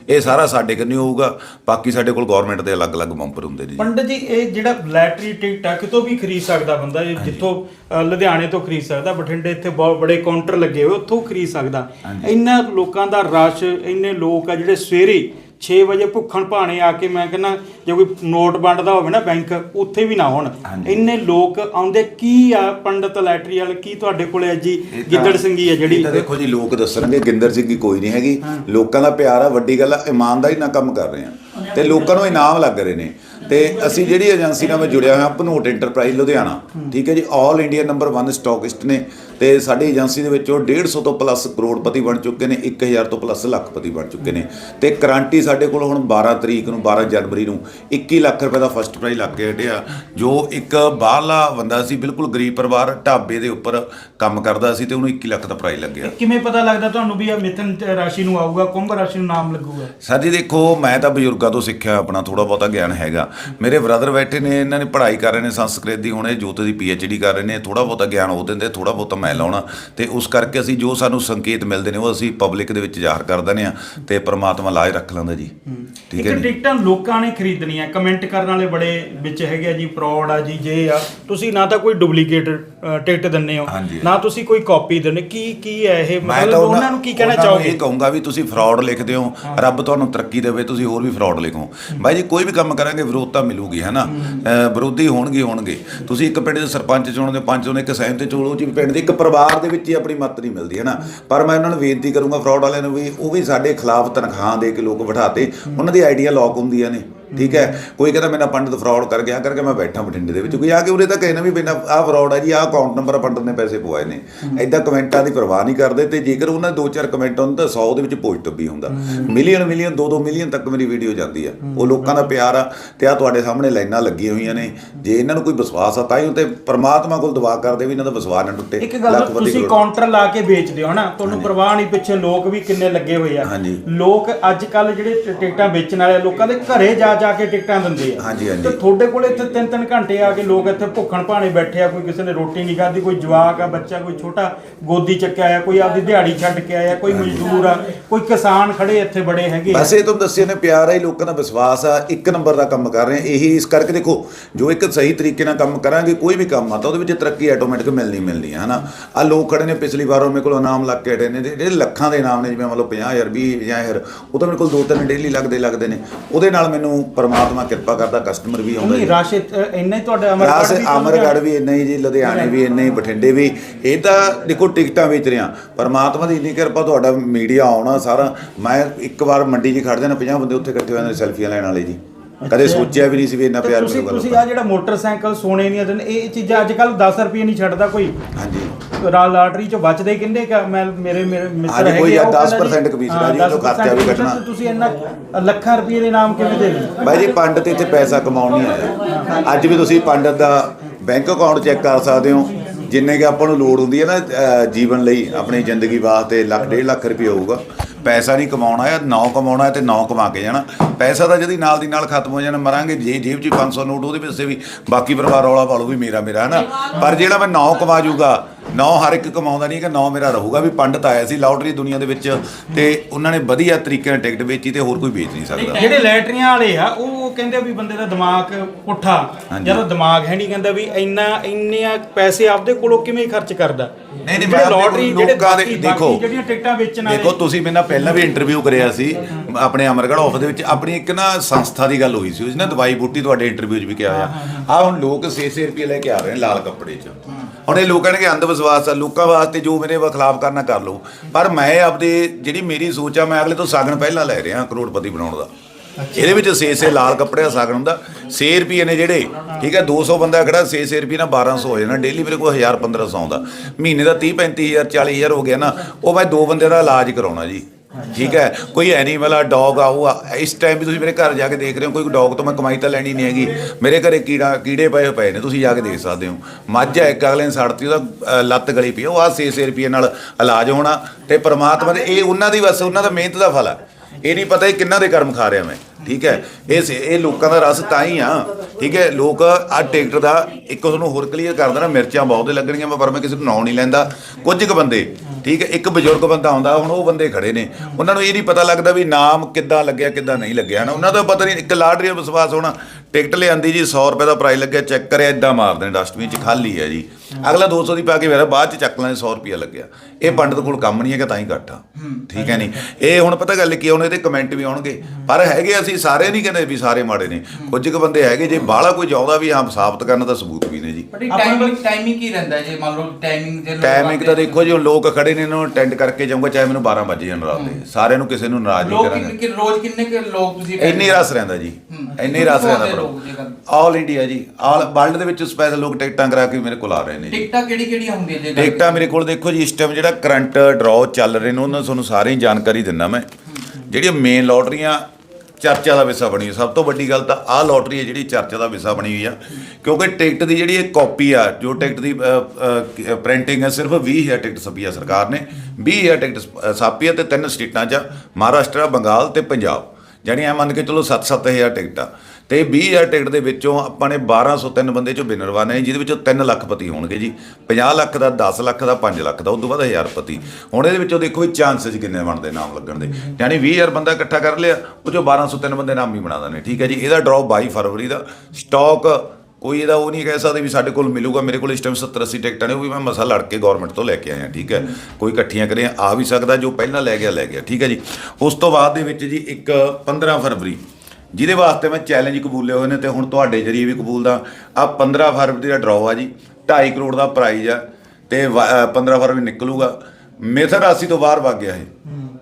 ਇਹ ਸਾਰਾ ਸਾਡੇ ਕੰਨੀ ਹੋਊਗਾ ਬਾਕੀ ਸਾਡੇ ਕੋਲ ਗਵਰਨਮੈਂਟ ਦੇ ਅਲੱਗ-ਅਲੱਗ ਬੰਪਰ ਹੁੰਦੇ ਨੇ ਜੀ। ਪੰਡਤ ਜੀ ਇਹ ਜਿਹੜਾ ਲੈਟਰੀ ਟਿਕਟ ਆ ਕਿਤੋਂ ਵੀ ਖਰੀਦ ਸਕਦਾ ਬੰਦਾ ਇਹ ਜਿੱਥੋਂ ਅ, ਲੁਧਿਆਣੇ ਤੋਂ ਖਰੀਦ ਸਕਦਾ ਬਠਿੰਡੇ ਇੱਥੇ ਬਹੁਤ ਬੜੇ ਕਾਊਂਟਰ ਲੱਗੇ ਹੋਏ ਉੱਥੋਂ ਖਰੀਦ ਸਕਦਾ। ਇੰਨਾ ਲੋਕਾਂ ਦਾ ਰਸ਼ ਇੰਨੇ ਲੋਕ ਆ ਜਿਹੜੇ ਸਵੇਰੇ 6 ਵਜੇ ਭੁੱਖਣ ਭਾਣੇ ਆ ਕੇ ਮੈਂ ਕਹਿੰਦਾ ਜੇ ਕੋਈ ਨੋਟ ਵੰਡਦਾ ਹੋਵੇ ਨਾ ਬੈਂਕ ਉੱਥੇ ਵੀ ਨਾ ਹੋਣ। ਇੰਨੇ ਲੋਕ ਆਉਂਦੇ ਕੀ ਆ ਪੰਡਤ ਲੈਟਰੀ ਵਾਲੇ ਕੀ ਤੁਹਾਡੇ ਕੋਲੇ ਅੱਜ ਜੀ ਇਹ ਤਾਂ- ਗਿੱਦੜ ਸਿੰਘੀ ਆ ਜਿਹੜੀ? ਤਾਂ ਦੇਖੋ ਜੀ ਲੋਕ ਦੱਸਣਗੇ ਗਿੰਦਰ ਸਿੰਘ ਕੋਈ ਨਹੀਂ ਹੈਗੀ। ਲੋਕਾਂ ਦਾ ਪਿਆਰ ਆ ਵੱਡੀ ਗੱਲ ਆ ਇਮਾਨਦਾਰੀ ਨਾਲ ਕੰਮ ਕਰ ਰਹੇ ਆ। ਤੇ ਲੋਕਾਂ ਨੂੰ ਇਨਾਮ ਲੱਗ ਰਹੇ ਨੇ। ਤੇ ਅਸੀਂ ਜਿਹੜੀ ਏਜੰਸੀ ਨਾਲ ਮੈਂ ਜੁੜਿਆ ਹੋਇਆ, ਭਨੋਟ ਐਂਟਰਪ੍ਰਾਈਜ਼ ਲੁਧਿਆਣਾ। ਠੀਕ ਹੈ ਜੀ ਆਲ ਇੰਡੀਆ ਨੰਬਰ 1 ਸਟਾਕਿਸਟ ਨੇ। ਤੇ ਸਾਡੀ ਏਜੰਸੀ ਦੇ ਵਿੱਚੋਂ 150 ਤੋਂ ਪਲੱਸ ਕਰੋੜਪਤੀ ਬਣ ਚੁੱਕੇ ਨੇ 1000 ਤੋਂ ਪਲੱਸ ਲੱਖਪਤੀ ਬਣ ਚੁੱਕੇ ਨੇ। ਤੇ ਗਰੰਟੀ ਸਾਡੇ ਕੋਲ ਹੁਣ 12 ਤਰੀਕ ਨੂੰ 12 ਜਨਵਰੀ ਨੂੰ 21 ਲੱਖ ਰੁਪਏ ਦਾ ਫਸਟ ਪ੍ਰਾਈਜ਼ ਲੱਗ ਕੇ ਹਟਿਆ ਜੋ ਇੱਕ ਬਾਹਰਲਾ ਬੰਦਾ ਸੀ ਬਿਲਕੁਲ ਗਰੀਬ ਪਰਿਵਾਰ ਢਾਬੇ ਦੇ ਉੱਪਰ ਕੰਮ ਕਰਦਾ ਸੀ ਤੇ ਉਹਨੂੰ 21 ਲੱਖ ਦਾ ਪ੍ਰਾਈਜ਼ ਲੱਗਿਆ। ਕਿਵੇਂ ਪਤਾ ਲੱਗਦਾ ਤੁਹਾਨੂੰ ਵੀ ਇਹ ਮਿਥਨ ਰਾਸ਼ੀ ਨੂੰ ਆਊਗਾ ਕੁੰਭ ਰਾਸ਼ੀ ਨੂੰ ਨਾਮ ਲੱਗੂਗਾ? ਸਰ ਜੀ ਦੇਖੋ ਮੈਂ ਤਾਂ ਬਜ਼ੁਰਗਾਂ ਤੋਂ ਸਿੱਖਿਆ ਆਪਣਾ ਥੋੜਾ ਬਹੁਤਾ ਗਿਆਨ ਹੈਗਾ। ਮੇਰੇ ਬ੍ਰਦਰ ਬੈਠੇ ਨੇ ਇਹਨਾਂ ਨੇ ਪੜ੍ਹਾਈ ਕਰ ਰਹੇ ਨੇ ਸੰਸਕ੍ਰਿਤ ਦੀ ਹੁਣ ਇਹ ਜੋਤ ਦੀ ਡੀ ਕਰ ਰਹੇ ਨੇ ਥੋੜਾ ਬਹੁਤਾ ਗਿਆਨ ਉਹ ਦਿੰਦੇ ਥੋੜਾ ਬਹੁਤਾ ਮੈਂ ਲਾਉਣਾ। ਤੇ ਉਸ ਕਰਕੇ ਅਸੀਂ ਜੋ ਸਾਨੂੰ ਸੰਕੇਤ ਮਿਲਦੇ ਨੇ ਉਹ ਅਸੀਂ ਪਬਲਿਕ ਦੇ ਵਿੱਚ ਜ਼ਾਹਰ ਕਰ ਦਿੰਦੇ ਆ ਤੇ ਪ੍ਰਮਾਤਮਾ ਲਾਜ ਰੱਖ ਲੈਂਦਾ ਜੀ। ਠੀਕ ਹੈ ਇੱਕ ਜੀ। ਟਿਕਟਾਂ ਲੋਕਾਂ ਨੇ ਖਰੀਦਣੀਆਂ ਕਮੈਂਟ ਕਰਨ ਵਾਲੇ ਬੜੇ ਵਿੱਚ ਹੈਗੇ ਆ ਜੀ ਫਰਾਡ ਆ ਜੀ ਜੇ ਆ। ਤੁਸੀਂ ਨਾ ਤਾਂ ਕੋਈ ਡੁਪਲੀਕੇਟ ਟਿਕਟ ਦਿੰਨੇ ਹੋ। ਨਾ ਤੁਸੀਂ ਕੋਈ ਕਾਪੀ ਦਿੰਨੇ ਕੀ ਕੀ ਹੈ ਇਹ? ਮਤਲਬ ਤਾਂ ਉਹਨਾਂ ਨੂੰ ਕੀ ਕਹਿਣਾ ਚਾਹੋਗੇ? ਇਹ ਕਹੂੰਗਾ ਵੀ ਤੁਸੀਂ ਫਰਾਡ ਲਿਖਦੇ ਹੋ ਰੱਬ ਤੁਹਾਨੂੰ ਤਰੱਕੀ ਦੇਵੇ ਤੁਸੀਂ ਹੋਰ ਵੀ ਫਰਾਡ ਲਿਖੋ। ਬਾਈ ਜੀ ਕੋਈ ਵੀ ਕੰਮ ਕਰਾਂਗੇ ਵਿਰੋਧਤਾ ਮਿਲੂਗੀ ਹੈ। ਨਾ ਅਹ ਵਿਰੋਧੀ ਹੋਣਗੇ ਹੋਣਗੇ। ਤੁਸੀਂ ਇੱਕ ਪਿੰਡ ਦੇ ਸਰਪੰਚ ਚੁਣਦੇ ਪੰਚ ਚੁਣਦੇ ਇੱਕ ਸਹਿਮ ਤੇ ਚੁਣੋ ਜੀ ਪਿੰਡ ਦੇ ਇੱਕ ਪਰਿਵਾਰ ਦੇ ਵਿੱਚ ਹੀ ਆਪਣੀ ਮੱਤ ਨਹੀਂ ਮਿਲਦੀ ਹੈ ਨਾ ਪਰ ਮੈਂ ਉਹਨਾਂ ਨੂੰ ਬੇਨਤੀ ਕਰੂੰਗਾ ਫਰਾਡ ਵਾਲਿਆਂ ਨੂੰ ਵੀ ਉਹ ਵੀ ਸਾਡੇ ਖਿਲਾਫ ਤਨਖਾਹ ਦੇ ਕੇ ਲੋਕ ਬਿਠਾਤੇ। ਉਹਨਾਂ ਦੀ ਆਈਡੀਆ ਲੌਕ ਹੁੰਦੀਆਂ ਨੇ। ਠੀਕ ਹੈ? ਕੋਈ ਕਹਿੰਦਾ ਮੇਰਾ ਪੰਡਤ ਫਰਾਡ ਕਰ ਗਿਆ ਕਰਕੇ ਮੈਂ ਬੈਠਾ ਬਠਿੰਡੇ ਦੇ ਵਿੱਚ ਕੋਈ ਆ ਕੇ ਉਰੇ ਤਾਂ ਕਹਿਣਾ ਵੀ ਮੇਰਾ ਆਹ ਫਰਾਡ ਹੈ ਜੀ ਆਹ ਅਕਾਊਂਟ ਨੰਬਰ ਪੰਡਤ ਨੇ ਪੈਸੇ ਪਵਾਏ ਨੇ। ਐਦਾਂ ਕਮੈਂਟਾਂ ਦੀ ਪਰਵਾਹ ਨਹੀਂ ਕਰਦੇ ਤੇ ਜੇਕਰ ਉਹਨਾਂ ਦੇ ਚਾਰ ਕਮੈਂਟ ਹੋਣ ਤਾਂ 100 ਦੇ ਵਿੱਚ ਪੋਜ਼ਿਟਿਵ ਵੀ ਹੁੰਦਾ। ਮਿਲੀਅਨ ਮਿਲੀਅਨ 2-2 ਮਿਲੀਅਨ ਤੱਕ ਮੇਰੀ ਵੀਡੀਓ ਜਾਂਦੀ ਆ। ਉਹ ਲੋਕਾਂ ਦਾ ਪਿਆਰ ਆ ਤੇ ਆ ਤੁਹਾਡੇ ਸਾਹਮਣੇ ਲਾਈਨਾਂ ਲੱਗੀਆਂ ਹੋਈਆਂ ਨੇ। ਜੇ ਇਹਨਾਂ ਨੂੰ ਕੋਈ ਵਿਸ਼ਵਾਸ ਆ ਤਾਂ ਹੀ ਤੇ ਪ੍ਰਮਾਤਮਾ ਕੋਲ ਦੁਆ ਕਰਦੇ ਵੀ ਇਹਨਾਂ ਦਾ ਵਿਸ਼ਵਾਸ ਨਾ ਟੁੱਟੇ। ਇੱਕ ਗੱਲ ਲੱਖਪਤੀ ਤੁਸੀਂ ਕਰੋੜ। ਕਾਊਂਟਰ ਲਾ ਕੇ ਵੇਚਦੇ ਹੋ ਨਾ ਤੁਹਾਨੂੰ ਪ੍ਰਵਾਹ ਨਹੀਂ ਪਿੱਛੇ ਲੋਕ ਵੀ ਕਿੰਨੇ ਲੱਗੇ ਹੋਏ ਆ। ਲੋਕ ਅੱਜ ਕੱਲ ਜਿਹੜੇ ਟਿਕਟਾਂ ਵੇਚਣ ਵਾਲੇ ਆ, ਲੋਕਾਂ ਦੇ ਘਰੇ ਜਾ ਜਾ ਕੇ ਟਿਕਟਾਂ ਦਿੰਦੇ ਆ। ਹਾਂਜੀ, ਹਾਂਜੀ। ਤੇ ਤੁਹਾਡੇ ਕੋਲ ਇੱਥੇ ਤਿੰਨ ਤਿੰਨ ਘੰਟੇ ਆ ਕੇ ਲੋਕ ਇੱਥੇ ਭੁੱਖਣ ਭਾਣੇ ਬੈਠੇ ਆ ਕੋਈ ਕਿਸੇ ਨੇ ਰੋਟੀ ਨਹੀਂ ਖਾਧੀ ਕੋਈ ਜਵਾਕ ਆ ਬੱਚਾ ਕੋਈ ਛੋਟਾ ਗੋਦੀ ਚੱਕਿਆ ਆਇਆ ਕੋਈ ਆਪਦੀ ਦਿਹਾੜੀ ਛੱਡ ਕੇ ਆਇਆ ਕੋਈ ਮਜ਼ਦੂਰ ਆ ਕੋਈ ਕਿਸਾਨ ਖੜੇ ਇੱਥੇ ਬੜੇ ਹੈਗੇ ਆ। ਬਸ ਇਹ ਤੁਹਾਨੂੰ ਦੱਸਿਆ ਨੇ ਪਿਆਰ ਹੈ ਲੋਕਾਂ ਦਾ ਵਿਸ਼ਵਾਸ ਆ ਇੱਕ ਨੰਬਰ ਦਾ ਕੰਮ ਕਰ ਰਹੇ ਆ ਇਹੀ ਇਸ ਕਰਕੇ ਦੇਖੋ ਜੋ ਇੱਕ ਸਹੀ ਤਰੀਕੇ ਨਾਲ ਕੰਮ ਕਰਾਂਗੇ ਕੋਈ ਵੀ ਕੰਮ ਆ ਤਾਂ ਉਹਦੇ ਵਿੱਚ ਤਰੱਕੀ ਆਟੋਮੈਟਿਕ ਮਿਲਣੀ ਮਿਲਣੀ ਹੈ ਹਨਾ? ਆ ਲੋਕ ਖੜੇ ਨੇ ਪਿਛਲੀ ਵਾਰ ਉਹ ਮੇਰੇ ਕੋਲ ਇਨਾਮ ਲੱਗ ਕੇ ਹਟੇ ਨੇ ਤੇ ਜਿਹੜੇ ਲੱਖਾਂ ਦੇ ਇਨਾਮ ਨੇ ਜਿਵੇਂ ਮੰਨ ਲਓ 50000 20000 ਉਹ ਤਾਂ ਮੇਰੇ ਕੋਲ ਦੋ ਤਿੰਨ ਡੇਲੀ ਲੱਗਦੇ ਲੱਗਦੇ ਨੇ ਉਹਦੇ ਨਾਲ ਮੈਨੂੰ ਪਰਮਾਤਮਾ ਕਿਰਪਾ ਕਰਦਾ ਕਸਟਮਰ ਵੀ ਆਉਂਦਾ ਨਹੀਂ ਜੀ। ਰਸ਼ ਇੱਥੇ- ਇੰਨਾ ਹੀ ਤੁਹਾਡਾ ਰਾਸ ਅਮਰਗੜ੍ਹ ਵੀ ਅਮਰਗੜ੍ਹ ਵੀ ਇੰਨਾ ਹੀ ਜੀ ਲੁਧਿਆਣੇ ਵੀ ਇੰਨਾ ਹੀ ਬਠਿੰਡੇ ਵੀ। ਇਹ ਤਾਂ ਦੇਖੋ ਟਿਕਟਾਂ ਵੇਚ ਰਿਆਂ ਪਰਮਾਤਮਾ ਦੀ ਇੰਨੀ ਕਿਰਪਾ ਤੁਹਾਡਾ ਮੀਡੀਆ ਆਉਣਾ ਸਾਰਾ। ਮੈਂ ਇੱਕ ਵਾਰ ਮੰਡੀ 'ਚ ਖੜ ਜਾਣਾ 50 ਬੰਦੇ ਉੱਥੇ ਇਕੱਠੇ ਹੋ ਜਾਂਦੇ ਨੇ ਸੈਲਫੀਆਂ ਲੈਣ ਵਾਲੇ ਜੀ। ਕਦੇ ਸੋਚਿਆ ਵੀ ਨਹੀਂ ਸੀ ਵੀ ਇੰਨਾ ਤੇ ਪਿਆਰ ਤੁਸੀਂ ਮਿਲੂਗਾ ਤੁਸੀਂ ਲੋਕਾਂ ਆ ਜਿਹੜਾ ਮੋਟਰਸਾਈਕਲ ਸੋਨੇ ਦੀਆਂ ਦਿਨ ਇਹ ਚੀਜ਼ਾਂ ਅੱਜ ਕੱਲ 10 ਰੁਪਏ ਨਹੀਂ ਛੱਡਦਾ ਕੋਈ। ਨੂੰ। ਹਾਂਜੀ। ਰਾ ਲਾਟਰੀ ਚੋਂ ਬਚਦੇ ਕਿੰਨੇ ਕਾ? ਮੈਂ ਮੇਰੇ ਮੇਰੇ ਮਿੱਤਰ ਕੋਈ ਹੈਗੇ ਉਹ 10% ਕਹਿੰਦਾ ਕਮਿਸ਼ਨ ਆ ਜੀ, ਉਹ ਤੋਂ 10% ਖਰਚਾ ਵੀ। ਤੇ ਤੁਸੀਂ ਇੰਨਾ ਲੱਖਾਂ ਰੁਪਏ ਦੇ ਨਾਮ ਕਿਵੇਂ ਦੇ ਬਾਈ ਜੀ ਪੰਡਤ ਇੱਥੇ ਪੈਸਾ ਕਮਾਉਣ ਨਹੀਂ ਆਇਆ ਅੱਜ ਵੀ ਤੁਸੀਂ ਪੰਡਤ ਦਾ ਬੈਂਕ ਅਕਾਊਂਟ ਚੈੱਕ ਕਰ ਸਕਦੇ ਹੋ। ਜਿੰਨੇ ਕਿ ਆਪਾਂ ਨੂੰ ਲੋੜ ਹੁੰਦੀ ਹੈ ਨਾ ਜੀਵਨ ਲਈ ਆਪਣੀ ਜ਼ਿੰਦਗੀ ਵਾਸਤੇ ਲੱਖ ਡੇਢ ਲੱਖ ਰੁਪਏ ਹੋਊਗਾ। ਪੈਸਾ ਨਹੀਂ ਕਮਾਉਣਾ ਹੈ ਨੌ ਕਮਾਉਣਾ ਤੇ ਨੌ ਕਮਾ ਕੇ ਜਾਣਾ। ਪੈਸਾ ਤਾਂ ਜਦੀ ਨਾਲ ਦੀ ਨਾਲ ਖਤਮ ਹੋ ਜਾਣਾ ਮਰਾਂਗੇ ਜੇ ਜੇਬ 'ਚ 500 ਨੋਟ ਉਹਦੇ ਪਿੱਛੇ ਵੀ ਬਾਕੀ ਪਰਿਵਾਰ ਰੌਲਾ ਪਾਲੂ ਵੀ ਮੇਰਾ ਮੇਰਾ ਹੈ ਨਾ? ਪਰ ਜਿਹੜਾ ਮੈਂ ਨੌ ਕਮਾ ਜੂਗਾ ਨੌ ਹਰ ਇੱਕ ਕਮਾਉਂਦਾ ਨਹੀਂ ਕਿ ਨੌ ਮੇਰਾ ਰਹੂਗਾ ਵੀ ਪੰਡਤ ਆਇਆ ਸੀ ਲਾਟਰੀ ਦੁਨੀਆ ਦੇ ਵਿੱਚ ਤੇ ਉਹਨਾਂ ਨੇ ਵਧੀਆ ਤਰੀਕੇ ਨਾਲ ਟਿਕਟ ਵੇਚੀ ਤੇ ਹੋਰ ਕੋਈ ਵੇਚ ਨਹੀਂ ਸਕਦਾ। ਜਿਹੜੇ ਲੈਟਰੀਆਂ ਵਾਲੇ ਆ ਉਹ ਕਹਿੰਦੇ ਵੀ ਬੰਦੇ ਦਾ ਦਿਮਾਗ ਪੁੱਠਾ। ਜਦੋਂ ਦਿਮਾਗ ਹੈ ਨਹੀਂ ਕਹਿੰਦਾ ਵੀ ਇੰਨਾ ਇੰਨੇ ਪੈਸੇ ਆਪਦੇ ਕੋਲੋਂ ਕਿਵੇਂ ਖਰਚ ਕਰਦਾ? ਨਹੀਂ, ਜਿਹੜੇ ਮੈਂ ਲੋਟਰੀ ਲੋਕਾਂ ਦੇ- ਦੇਖੋ, ਜਿਹੜੀਆਂ ਟਿਕਟਾਂ ਵੇਚਣ ਵਾਲੇ। ਦੇਖੋ ਤੁਸੀਂ ਮੇਰੇ ਨਾਲ ਪਹਿਲਾਂ ਵੀ ਇੰਟਰਵਿਊ ਕਰਿਆ ਸੀ ਆਪਣੇ ਅਮਰਗੜ੍ਹ ਆਫਿਸ ਦੇ ਵਿੱਚ। ਆਪਣੀ ਇੱਕ ਨਾ ਸੰਸਥਾ ਦੀ ਗੱਲ ਹੋਈ ਸੀ ਉਸ ਨੇ ਦਵਾਈ ਬੂਟੀ ਤੁਹਾਡੇ ਇੰਟਰਵਿਊ 'ਚ ਵੀ ਕਿਹਾ ਆ। ਆ ਹੁਣ ਲੋਕ 600 ਰੁਪਏ ਲੈ ਕੇ ਆ ਰਹੇ ਨੇ ਲਾਲ ਕੱਪੜੇ 'ਚ। ਹੁਣ ਇਹ ਲੋਕਾਂ ਨੇ ਅੰਧ ਵਿਸ਼ਵਾਸ ਆ ਲੋਕਾਂ ਵਾਸਤੇ ਜੋ ਮੇਰੇ ਖਿਲਾਫ ਕਰਨਾ ਕਰ ਲਓ। ਪਰ ਮੈਂ ਆਪਦੇ ਜਿਹੜੀ ਮੇਰੀ ਸੋਚ ਆ ਮੈਂ ਅਗਲੇ ਤੋਂ ਸਾਗਣ ਪਹਿਲਾਂ ਲੈ ਰਿਹਾ ਕਰੋੜਪਤੀ ਬਣਾਉਣ ਦਾ। ਇਹਦੇ ਵਿੱਚ 600 ਲਾਲ ਕੱਪੜੇ ਦਾ ਸਾਗਣ ਹੁੰਦਾ। 6 ਰੁਪਏ ਨੇ ਜਿਹੜੇ ਠੀਕ ਹੈ 200 ਬੰਦਾ ਖੜਾ 600 ਰੁਪਏ ਨਾਲ 1200 ਹੋ ਜਾਣਾ। ਡੇਲੀ ਮੇਰੇ ਕੋਲ 1000 1500 ਆਉਂਦਾ। ਮਹੀਨੇ ਦਾ 30 35000 40000 ਹੋ ਗਿਆ ਨਾ ਉਹ ਮੈਂ ਦੋ ਬੰਦੇ ਦਾ ਇਲਾਜ ਕਰਾਉਣਾ ਜੀ। ਠੀਕ ਹੈ ਕੋਈ ਐਨੀਮਲ ਆ ਡੌਗ ਆ ਉਹ ਆ ਇਸ ਟਾਈਮ ਵੀ ਤੁਸੀਂ ਮੇਰੇ ਘਰ ਜਾ ਕੇ ਦੇਖ ਰਹੇ ਹੋ ਕੋਈ ਡੌਗ ਤੋਂ ਮੈਂ ਕਮਾਈ ਤਾਂ ਲੈਣੀ ਨਹੀਂ ਹੈਗੀ। ਮੇਰੇ ਘਰੇ ਕੀੜਾ ਕੀੜੇ ਪਏ ਪਏ ਨੇ ਤੁਸੀਂ ਜਾ ਕੇ ਦੇਖ ਸਕਦੇ ਹੋ। ਮੱਝ ਆ ਇੱਕ ਅਗਲੇ ਨੇ ਸੜਤੀ ਉਹਦਾ ਲੱਤ ਗਲੀ ਪਈ ਆ, ਉਹ ਆ 600 ਰੁਪਏ ਨਾਲ ਇਲਾਜ ਹੋਣਾ। ਤੇ ਪ੍ਰਮਾਤਮਾ ਦੇ ਇਹ ਉਹਨਾਂ ਦੀ ਬਸ ਉਹਨਾਂ ਦਾ ਮਿਹਨਤ ਦਾ ਫਲ ਆ। ਇਹ ਨਹੀਂ ਪਤਾ ਇਹ ਕਿੰਨਾ ਦੇ ਕਰਮ ਖਾ ਰਿਹਾ ਮੈਂ। ਠੀਕ ਹੈ? ਇਹ ਸੇ- ਇਹ ਲੋਕਾਂ ਦਾ ਰਸ ਤਾਂ ਹੀ ਆ ਠੀਕ ਹੈ? ਲੋਕ ਆ ਟਿਕਟ ਦਾ ਇੱਕ ਤੁਹਾਨੂੰ ਹੋਰ ਕਲੀਅਰ ਕਰ ਦੇਣਾ ਮਿਰਚਾਂ ਬਹੁਤ ਲੱਗਣਗੀਆਂ ਮੈਂ ਪਰ ਮੈਂ ਕਿਸੇ ਨੂੰ ਨਾਂ ਨਹੀਂ ਲੈਂਦਾ। ਕੁਝ ਕੁ ਬੰਦੇ ਠੀਕ ਹੈ? ਇੱਕ ਬਜ਼ੁਰਗ ਬੰਦਾ ਆਉਂਦਾ ਹੁਣ ਉਹ ਬੰਦੇ ਖੜੇ ਨੇ। ਉਹਨਾਂ ਨੂੰ ਇਹ ਨਹੀਂ ਪਤਾ ਲੱਗਦਾ ਵੀ ਨਾਮ ਕਿੱਦਾਂ ਲੱਗਿਆ ਕਿੱਦਾਂ ਨਹੀਂ ਲੱਗਿਆ ਹਨਾ? ਉਹਨਾਂ ਦਾ ਪਤਾ ਨਹੀਂ ਇੱਕ ਲਾਟਰੀ ਦਾ ਵਿਸ਼ਵਾਸ ਹੋਣਾ। ਟਿਕਟ ਲਿਆਂਦੀ ਜੀ 100 ਰੁਪਏ ਦਾ ਪ੍ਰਾਈਸ ਲੱਗਿਆ ਚੈੱਕ ਕਰਿਆ ਇਦਾਂ ਮਾਰ ਦੇਣ ਡਸਟਬਿਨ ਚ ਖਾਲੀ ਹੈ ਜੀ। ਅਗਲਾ 200 ਦੀ ਪਾ ਕੇ ਮੇਰਾ ਬਾਅਦ ਚ ਚੱਕ ਲੈਣੇ 100 ਰੁਪਿਆ ਲੱਗਿਆ। ਇਹ ਪੰਡਤ ਕੋਲ ਕੰਮ ਨਹੀਂ ਹੈਗਾ ਤਾਂ ਹੀ ਘੱਟ ਆ। ਠੀਕ ਹੈ ਨਹੀਂ? ਇਹ ਹੁਣ ਪਤਾ ਗੱਲ ਕੀ ਆ, ਹੁਣ ਇਹਦੇ ਕਮੈਂਟ ਵੀ ਆਉਣਗੇ। ਪਰ ਹੈਗੇ ਅਸੀਂ ਸਾਰੇ ਨਹੀਂ ਕਹਿੰਦੇ ਵੀ ਸਾਰੇ ਮਾੜੇ ਨੇ। ਕੁਝ ਕੁ ਬੰਦੇ ਹੈਗੇ ਜੇ ਬਾਹਲਾ ਕੋਈ ਚਾਹੁੰਦਾ ਵੀ ਹਾਂ ਸਾਬਤ ਕਰਨ ਦਾ ਸਬੂਤ ਵੀ ਨੇ ਜੀ। ਟਾਈਮਿੰਗ ਟਾਈਮਿੰਗ ਕੀ ਰਹਿੰਦਾ ਜੇ ਮੰਨ ਲਓ ਟਾਈਮਿੰਗ ਦੇ ਟਾਈਮਿੰਗ ਤਾਂ ਦੇਖੋ ਜੀ ਹੁਣ ਲੋਕ ਖੜੇ ਨੇ ਇਹਨਾਂ ਨੂੰ ਅਟੈਂਡ ਕਰਕੇ ਜਾਊਂਗਾ ਚਾਹੇ ਮੈਨੂੰ 12 ਵਜੇ ਜਾਣ ਰਾਤ ਦੇ। ਸਾਰਿਆਂ ਨੂੰ ਕਿਸੇ ਨੂੰ ਨਾਰਾਜ਼ ਨਹੀਂ ਲੋਕ ਕਰਾਂਗੇ। ਕਿ ਰੋਜ਼ ਕਿੰਨੇ ਕਿ ਲੋਕ ਤੁਸੀਂ ਇੰਨੀ ਰਸ ਰਹਿੰਦਾ ਜੀ। ਇੰਨੀ ਰਸ ਰਹਿੰਦਾ ਪਰ? ਆਲ ਇੰਡੀਆ ਜੀ ਆਲ ਵਰਲਡ ਦੇ ਵਿੱਚ ਸਪੈਸ਼ਲ ਲੋਕ ਟਿਕਟਾਂ ਕਰਾ ਕੇ ਮੇਰੇ ਕੋਲ ਆ ਰਹੇ ਨੇ ਜੀ। ਟਿਕਟਾਂ ਕਿਹੜੀ ਕਿਹੜੀਆਂ ਹੁੰਦੀਆਂ ਜੇ ਟਿਕਟਾਂ ਮੇਰੇ ਕੋਲ ਦੇਖੋ ਜੀ ਇਸ ਟਾਈਮ ਜਿਹੜਾ ਕਰੰਟ ਡਰਾਅ ਚੱਲ ਰਹੇ ਨੇ ਉਹਨਾਂ ਤੁਹਾਨੂੰ ਸਾਰੀ ਜਾਣਕਾਰੀ ਦਿੰਦਾ ਮੈਂ। ਜਿਹੜੀਆਂ ਮੇਨ ਲੋਟਰੀਆਂ ਚਰਚਾ ਦਾ ਵਿਸ਼ਾ ਬਣੀ ਹੋਈ। ਸਭ ਤੋਂ ਵੱਡੀ ਗੱਲ ਤਾਂ ਆਹ ਲੋਟਰੀ ਹੈ ਜਿਹੜੀ ਚਰਚਾ ਦਾ ਵਿਸ਼ਾ ਬਣੀ ਹੋਈ ਆ। ਕਿਉਂਕਿ ਟਿਕਟ ਦੀ ਜਿਹੜੀ ਇਹ ਕਾਪੀ ਆ, ਜੋ ਟਿਕਟ ਦੀ ਪ੍ਰਿੰਟਿੰਗ ਹੈ, ਸਿਰਫ 20000 ਟਿਕਟ ਛਪੀ ਆ ਸਰਕਾਰ ਨੇ। 20000 ਟਿਕਟ ਸ- ਛਾਪੀ ਆ ਤੇ ਤਿੰਨ ਸਟੇਟਾਂ 'ਚ ਮਹਾਰਾਸ਼ਟਰ, ਬੰਗਾਲ ਤੇ ਪੰਜਾਬ। ਜਾਣੀ ਐ ਮੰਨ ਕੇ ਚਲੋ 7-7000 ਟਿਕਟਾਂ ਤੇ 20000 ਟਿਕਟ ਦੇ ਵਿੱਚੋਂ ਆਪਾਂ ਨੇ 1203 ਬੰਦੇ ਚੋਂ ਵਿਨਰ ਬਣੇ ਜਿਹਦੇ ਵਿੱਚੋਂ 3 ਲੱਖਪਤੀ ਹੋਣਗੇ ਜੀ। 50 ਲੱਖ ਦਾ 10 ਲੱਖ ਦਾ 5 ਲੱਖ ਦਾ ਉਸ ਤੋਂ ਬਾਅਦ 1000 ਪਤੀ। ਹੁਣ ਇਹਦੇ ਵਿੱਚੋਂ ਦੇਖੋ ਵੀ ਚਾਂਸਸ ਕਿੰਨੇ ਬਣਦੇ ਨਾਮ ਲੱਗਣ ਦੇ। ਯਾਨੀ 20000 ਬੰਦਾ ਇਕੱਠਾ ਕਰ ਲਿਆ, ਉਹ ਚੋਂ 1203 ਬੰਦੇ ਨਾਮ ਹੀ ਬਣਾ ਦਨੇ ਠੀਕ ਹੈ ਜੀ। ਇਹਦਾ ਡਰਾਅ 22 ਫਰਵਰੀ ਦਾ। ਸਟਾਕ ਕੋਈ ਇਹਦਾ ਉਹ ਨਹੀਂ ਕਹਿ ਸਕਦੇ ਵੀ ਸਾਡੇ ਕੋਲ ਮਿਲੂਗਾ, ਮੇਰੇ ਕੋਲ ਇਸ ਟਾਈਮ 70 80 ਟਿਕਟਾਂ ਨੇ, ਉਹ ਵੀ ਮੈਂ ਮਸਾ ਲੜ ਕੇ ਗਵਰਨਮੈਂਟ ਤੋਂ ਲੈ ਕੇ ਆਇਆ, ਠੀਕ ਹੈ। ਕੋਈ ਇਕੱਠੀਆਂ ਕਰੇ, ਆ ਵੀ ਸਕਦਾ, ਜੋ ਪਹਿਲਾਂ ਲੈ ਗਿਆ ਲੈ ਗਿਆ, ਠੀਕ ਹੈ ਜੀ। ਉਸ ਤੋਂ ਬਾਅਦ ਦੇ ਵਿੱਚ ਜੀ ਇੱਕ 15 ਫਰਵਰੀ ਜਿਹਦੇ ਵਾਸਤੇ ਮੈਂ ਚੈਲੰਜ ਕਬੂਲੇ ਹੋਏ ਨੇ ਤੇ ਹੁਣ ਤੁਹਾਡੇ ਜਰੀਏ ਵੀ ਕਬੂਲਦਾ ਆ 15 ਫਰਵਰੀ ਦਾ ਡਰਾਅ ਆ ਜੀ 2.5 ਕਰੋੜ ਦਾ ਪ੍ਰਾਈਜ਼ ਆ ਤੇ ਵ- ਅ, 15 ਫਰਵਰੀ ਨਿਕਲੂਗਾ। ਮੇਥਰ ਰਾਸੀ ਤੋਂ ਬਾਹਰ ਵਗ ਗਿਆ ਇਹ।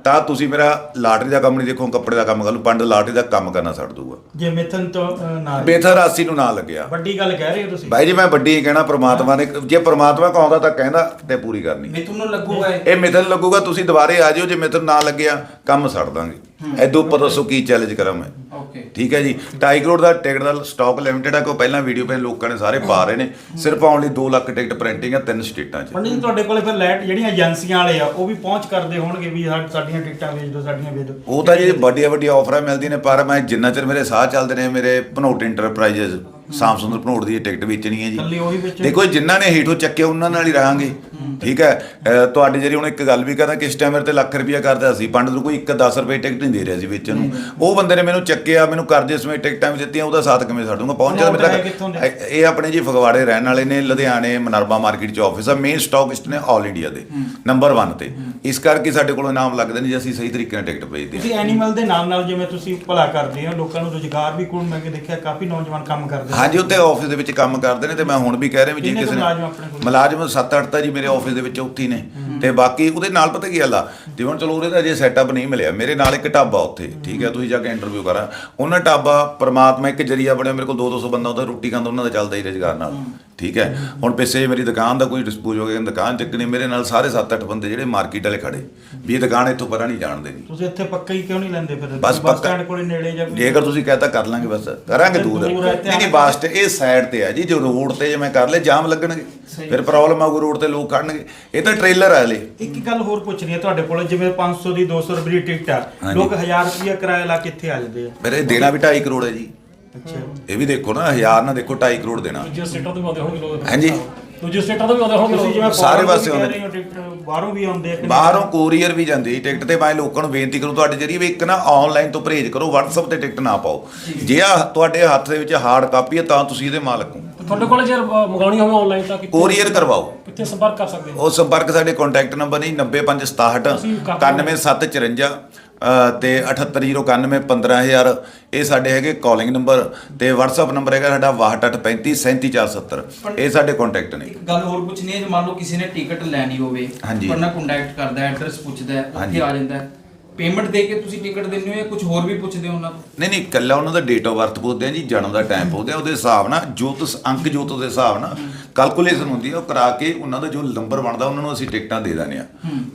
ਤਾਂ ਤੁਸੀਂ ਮੇਰਾ ਲਾਟਰੀ ਦਾ ਕੰਮ ਨਹੀਂ ਦੇਖੋ ਕੱਪੜੇ ਦਾ ਕੰਮ ਕਰ ਲਓ। ਪੰਡ ਲਾਟਰੀ ਦਾ ਕੰਮ ਕਰਨਾ ਛੱਡ ਦੂਗਾ ਜੇ ਮਿਥਨ ਤੋਂ ਨਾ ਮੇਥਰ ਰਾਸੀ ਨੂੰ ਨਾ ਲੱਗਿਆ। ਵੱਡੀ ਗੱਲ ਕਹਿ ਰਹੇ ਹੋ ਤੁਸੀਂ। ਬਾਈ ਜੀ ਮੈਂ ਵੱਡੀ ਕਹਿਣਾ ਪ੍ਰਮਾਤਮਾ ਨੇ ਜੇ ਪ੍ਰਮਾਤਮਾ ਕਹਾਉਂਦਾ ਤਾਂ ਕਹਿੰਦਾ ਤੇ ਪੂਰੀ ਕਰਨੀ ਮਿਥੁਨ ਨੂੰ ਲੱਗੂਗਾ ਇਹ। ਮਿਥਨ ਲੱਗੂਗਾ ਤੁਸੀਂ ਦੁਬਾਰੇ ਆ ਜਿਓ ਜੇ ਮਿਥਨ ਨਾ ਲੱਗਿਆ ਕੰਮ ਛੱਡ ਦਾਂਗੇ। ਐਦੋਂ ਉੱਪਰ ਦੱਸੋ ਕੀ ਚੈਲੰਜ ਕਰਾਂ ਮੈਂ। ਓਕੇ। ਠੀਕ ਹੈ ਜੀ। 2.5 ਕਰੋੜ ਦਾ ਟਿਕਟ ਦਾ ਸਟਾਕ ਲਿਮਟਿਡ ਹੈ ਕੋ ਪਹਿਲਾਂ ਵੀਡੀਓ ਪੇ ਲੋਕਾਂ ਨੇ ਸਾਰੇ ਪਾ ਰਹੇ ਨੇ। ਸਿਰਫ ਆਉਣ ਲਈ 2 ਲੱਖ ਟਿਕਟ ਪ੍ਰਿੰਟਿੰਗ ਹੈ ਤਿੰਨ ਸਟੇਟਾਂ 'ਚ। ਪੰਡਿਤ ਜੀ ਤੁਹਾਡੇ ਕੋਲੇ ਫਿਰ ਲੈਟ ਜਿਹੜੀਆਂ ਏਜੰਸੀਆਂ ਵਾਲੇ ਆ ਉਹ ਵੀ ਪਹੁੰਚ ਕਰਦੇ ਹੋਣਗੇ ਵੀ ਸਾ- ਸਾਡੀਆਂ ਟਿਕਟਾਂ ਵੇਚ ਦਿਓ, ਸਾਡੀਆਂ ਵੇਚ ਦਿਓ। ਉਹ ਤਾਂ ਜੀ ਵੱਡੀਆਂ ਵੱਡੀਆਂ ਆਫਰਾਂ ਮਿਲਦੀਆਂ ਨੇ, ਪਰ ਮੈਂ ਜਿੰਨਾ ਚਿਰ ਮੇਰੇ ਸਾਹ ਚੱਲਦੇ ਨੇ, ਮੇਰੇ ਭਨੋਟ ਇੰਟਰਪ੍ਰਾਈਜ਼ਸ ਸਾਮਸੁੰਦਰ ਭਨੋਟ ਦੀ ਟਿਕਟ ਵੇਚਣੀ ਹੈ ਉਹੀ ਜੀ? ਦੇਖੋ ਜਿਨ੍ਹਾਂ ਨੇ ਹੀਟੋ ਚੱਕਿਆ ਉਹਨਾਂ ਨਾਲ ਹੀ ਰਹਾਂਗੇ। ਠੀਕ ਹੈ? ਤੁਹਾਡੇ ਜਿਹੜੀ ਹੁਣ ਇੱਕ ਗੱਲ ਵੀ ਕਰਾਂ ਕਿਸ ਟਾਈਮ ਮੇਰੇ ਤੇ ਲੱਖ ਰੁਪਇਆ ਕਰਦਾ ਸੀ। ਪੰਡਤ ਨੂੰ ਕੋਈ 1 10 ਰੁਪਏ ਟਿਕਟ ਨਹੀਂ ਦੇ ਰਿਹਾ ਸੀ ਵੇਚਣ ਨੂੰ। ਉਹ ਬੰਦੇ ਨੇ ਮੈਨੂੰ ਚੱਕਿਆ ਮੈਨੂੰ ਕਰਜ਼ੇ ਸਮੇਂ ਟਿਕਟਾਂ ਵੀ ਦਿੱਤੀਆਂ ਉਹਦਾ ਸਾਥ ਕਿਵੇਂ ਛੱਡ ਦੂੰਗਾ ਪਹੁੰਚ ਉਹ ਮੇਰੇ? ਤੱਕ ਇਹ ਆਪਣੇ ਜੀ ਫਗਵਾੜੇ ਰਹਿਣ ਵਾਲੇ ਨੇ ਲੁਧਿਆਣੇ ਮਨਰਬਾ ਮਾਰਕੀਟ 'ਚ ਆਫਿਸ ਆ। ਮੇਨ ਸਟਾਕਿਸਟ ਨੇ ਆਲ ਇੰਡੀਆ ਦੇ। ਨੰਬਰ 1 ਤੇ। ਇਸ ਕਰਕੇ ਸਾਡੇ ਕੋਲ ਇਨਾਮ ਲੱਗਦੇ ਨੇ ਜੇ ਅਸੀਂ ਸਹੀ ਤਰੀਕੇ ਨਾਲ ਟਿਕਟ ਵੇਚਦੇ ਹਾਂ। ਤੁਸੀਂ ਐਨੀਮਲ ਦੇ ਨਾਲ ਨਾਲ ਜਿਵੇਂ ਤੁਸੀਂ ਭਲਾ ਕਰਦੇ ਹੋ ਲੋਕਾਂ ਨੂੰ ਰੋਜ਼ਗਾਰ ਵੀ ਕੋਲ ਮੈਂ ਕਿ ਦੇਖਿਆ ਕਾਫੀ ਨੌਜਵਾਨ ਕੰਮ ਕਰਦੇ ਹਾਂਜੀ ਉੱਥੇ ਆਫਿਸ ਦੇ ਵਿੱਚ ਕੰਮ ਕਰਦੇ ਨੇ ਤੇ ਮੈਂ ਹੁਣ ਵੀ ਕਹਿ ਰਿਹਾ ਵੀ ਜੇ ਕਿਸੇ ਨੇ ਮੁਲਾਜ਼ਮ ਆਪਣੇ ਕੋਲ? ਮੁਲਾਜ਼ਮ 7-8 ਤਾਂ ਜੀ ਮੇਰੇ ਆਫਿਸ ਦੇ ਵਿੱਚ ਉੱਥੇ ਨੇ। ਤੇ ਬਾਕੀ ਉਹਦੇ ਨਾਲ ਪਤਾ ਕੀ ਗੱਲ ਆ ਜਿਵੇਂ ਹੁਣ ਚਲੋ ਉਹਦੇ ਦਾ ਜੇ ਸੈਟਅਪ ਨਹੀਂ ਮਿਲਿਆ। ਮੇਰੇ ਨਾਲ ਇੱਕ ਢਾਬਾ ਉੱਥੇ ਠੀਕ ਹੈ ਤੁਸੀਂ ਜਾ ਕੇ ਇੰਟਰਵਿਊ ਕਰਾਂ। ਉਹਨਾਂ ਢਾਬਾ ਪ੍ਰਮਾਤਮਾ ਇੱਕ ਜਰੀਆ ਬਣਿਆ ਮੇਰੇ ਕੋਲ 2-200 ਬੰਦਾ ਉਹਦਾ ਰੋਟੀ ਖਾਂਦਾ ਉਹਨਾਂ ਦਾ ਚੱਲਦਾ ਹੀ ਰੁਜ਼ਗਾਰ ਨਾਲ। ਠੀਕ ਹੈ? ਹੁਣ ਪਿੱਛੇ ਜਿਹੇ ਮੇਰੀ ਦੁਕਾਨ ਦਾ ਕੋਈ ਡਿਸਪੋਜ਼ ਹੋ ਗਿਆ ਦੁਕਾਨ ਚੱਕਣੀ ਮੇਰੇ ਨਾਲ ਸਾਰੇ 7-8 ਬੰਦੇ ਜਿਹੜੇ ਮਾਰਕੀਟ ਵਾਲੇ ਖੜੇ। ਵੀ ਇਹ ਦੁਕਾਨ ਇੱਥੋਂ ਪਰਾਂ ਨਹੀਂ ਜਾਣਦੇ ਨਹੀਂ ਤੁਸੀਂ ਇੱਥੇ ਪੱਕਾ ਹੀ ਕਿਉਂ ਨਹੀਂ ਲੈਂਦੇ ਫਿਰ? ਬਸ ਸਟੈਂਡ ਕੋਲੇ ਨੇੜੇ ਜਾਂ ਜੇਕਰ ਤੁਸੀਂ ਕਹਤਾ ਕਰ ਲਾਂਗੇ ਬਸ। ਕਰਾਂਗੇ ਦੂਰ। ਨਹੀਂ ਨਹੀਂ ਬੱਸ ਇਹ ਸਾਈਡ ਤੇ ਹੈ ਜੀ। ਜੋ ਰੋਡ ਤੇ ਜੇ ਮੈਂ ਕਰ ਲੇ ਜਾਮ ਲੱਗਣਗੇ। ਫਿਰ ਪ੍ਰੋਬਲਮ ਆਊਗੀ ਰੋਡ ਤੇ ਲੋਕ ਖੜਨਗੇ। ਇਹ ਤਾਂ ਟ੍ਰੇਲਰ ਆ ਹਲੇ। ਇੱਕ ਗੱਲ ਹੋਰ ਪੁੱਛਣੀ ਹੈ ਤੁਹਾਡੇ ਕੋਲ ਜਿਵੇਂ 500 ਦੀ 200 ਰੁਪਏ ਦੀ ਟਿਕਟ ਆ। ਲੋਕ 1000 ਰੁਪਏ ਕਿਰਾਇਆ ਲਾ ਕੇ ਇੱਥੇ ਆ ਜਾਂਦੇ ਆ। ਇਹ ਦੇਣਾ ਵੀ 2.5 ਕਰੋੜ ਹੈ ਜੀ। ਇਹ ਵੀ ਦੇਖੋ ਨਾ 1000 ਨਾ ਦੇਖੋ 2.5 ਕਰੋੜ ਦੇਣਾ। ਦੂਜੇ ਸਟੇਟਾਂ ਤੋਂ ਆਉਂਦੇ ਹੋਣਗੇ ਲੋਕ। ਹਾਂਜੀ। ਦੂਜੇ ਸਟੇਟਾਂ ਤੋਂ ਆਉਂਦੇ ਹੋਣਗੇ ਲੋਕ। ਸਾਰੇ ਪਾਸੇ ਆਉਂਦੇ। ਬਾਹਰੋਂ ਵੀ ਆਉਂਦੇ ਬਾਹਰੋਂ ਕੋਰੀਅਰ ਵੀ ਜਾਂਦੀ ਟਿਕਟ ਤੇ ਮੈਂ ਲੋਕਾਂ ਨੂੰ ਬੇਨਤੀ ਕਰੂੰ ਤੁਹਾਡੇ ਜਰੀਏ ਵੀ ਇੱਕ ਨਾ ਆਨਲਾਈਨ ਤੋਂ ਪਰਹੇਜ਼ ਕਰੋ WhatsApp ਤੇ ਟਿਕਟ ਨਾ ਪਾਓ। ਜੇ। ਆ ਤੁਹਾਡੇ ਹੱਥ ਦੇ ਵਿੱਚ ਹਾਰਡ ਕਾਪੀ ਹੈ ਤਾਂ ਤੁਸੀਂ ਇਹਦੇ ਮਾਲਕ ਹੋ। ਤੁਹਾਡੇ ਕੋਲ ਜੇ ਮੰਗਾਉਣੀ ਹੋਵੇ ਆਨਲਾਈਨ ਤਾਂ ਕੋਰੀਅਰ ਕਰਵਾਓ। ਕਿੱਥੇ ਸੰਪਰਕ ਕਰ ਸਕਦੇ ਹੋ? ਉਹ ਸੰਪਰਕ ਸਾਡੇ ਕੰਟੈਕਟ ਨੰਬਰ ਨਹੀਂ 9567 9754 ਤੇ 780991 15000 ਇਹ ਸਾਡੇ ਹੈਗੇ ਕਾਲਿੰਗ ਨੰਬਰ ਤੇ WhatsApp ਨੰਬਰ ਹੈਗਾ ਸਾਡਾ 6235 37470 ਇਹ ਸਾਡੇ ਕੰਟੈਕਟ ਨੇ ਇੱਕ ਗੱਲ ਹੋਰ ਪੁੱਛਣੀ ਹੈ ਜੇ ਮੰਨ ਲਓ ਕਿਸੇ ਨੇ ਟਿਕਟ ਲੈਣੀ ਹੋਵੇ। ਪਰ ਨਾ ਕੰਟੈਕਟ ਕਰਦਾ ਐਡਰੈਸ ਪੁੱਛਦਾ। ਉੱਥੇ ਆ ਜਾਂਦਾ ਪੇਮੈਂਟ ਦੇ ਕੇ ਤੁਸੀਂ ਟਿਕਟ ਦਿੰਦੇ ਹੋ ਜਾਂ ਕੁਝ ਹੋਰ ਵੀ ਪੁੱਛਦੇ ਹੋ ਉਹਨਾਂ ਤੋਂ? ਨਹੀਂ ਨਹੀਂ ਇਕੱਲਾ ਉਹਨਾਂ ਦਾ ਡੇਟ ਆਫ ਬਰਥ ਪੁੱਛਦੇ ਆ ਜੀ ਜਨਮ ਦਾ ਟਾਈਮ ਪੁੱਛਦੇ ਆ ਉਹਦੇ ਹਿਸਾਬ ਨਾਲ ਜੋਤਿਸ ਅੰਕ ਜੋਤ ਦੇ ਹਿਸਾਬ ਨਾਲ ਕੈਲਕੂਲੇਸ਼ਨ ਹੁੰਦੀ ਹੈ ਉਹ ਕਰਾ ਕੇ ਉਹਨਾਂ ਦਾ ਜੋ ਨੰਬਰ ਬਣਦਾ ਉਹਨਾਂ ਨੂੰ ਅਸੀਂ ਟਿਕਟਾਂ ਦੇ ਦਿੰਦੇ ਆ।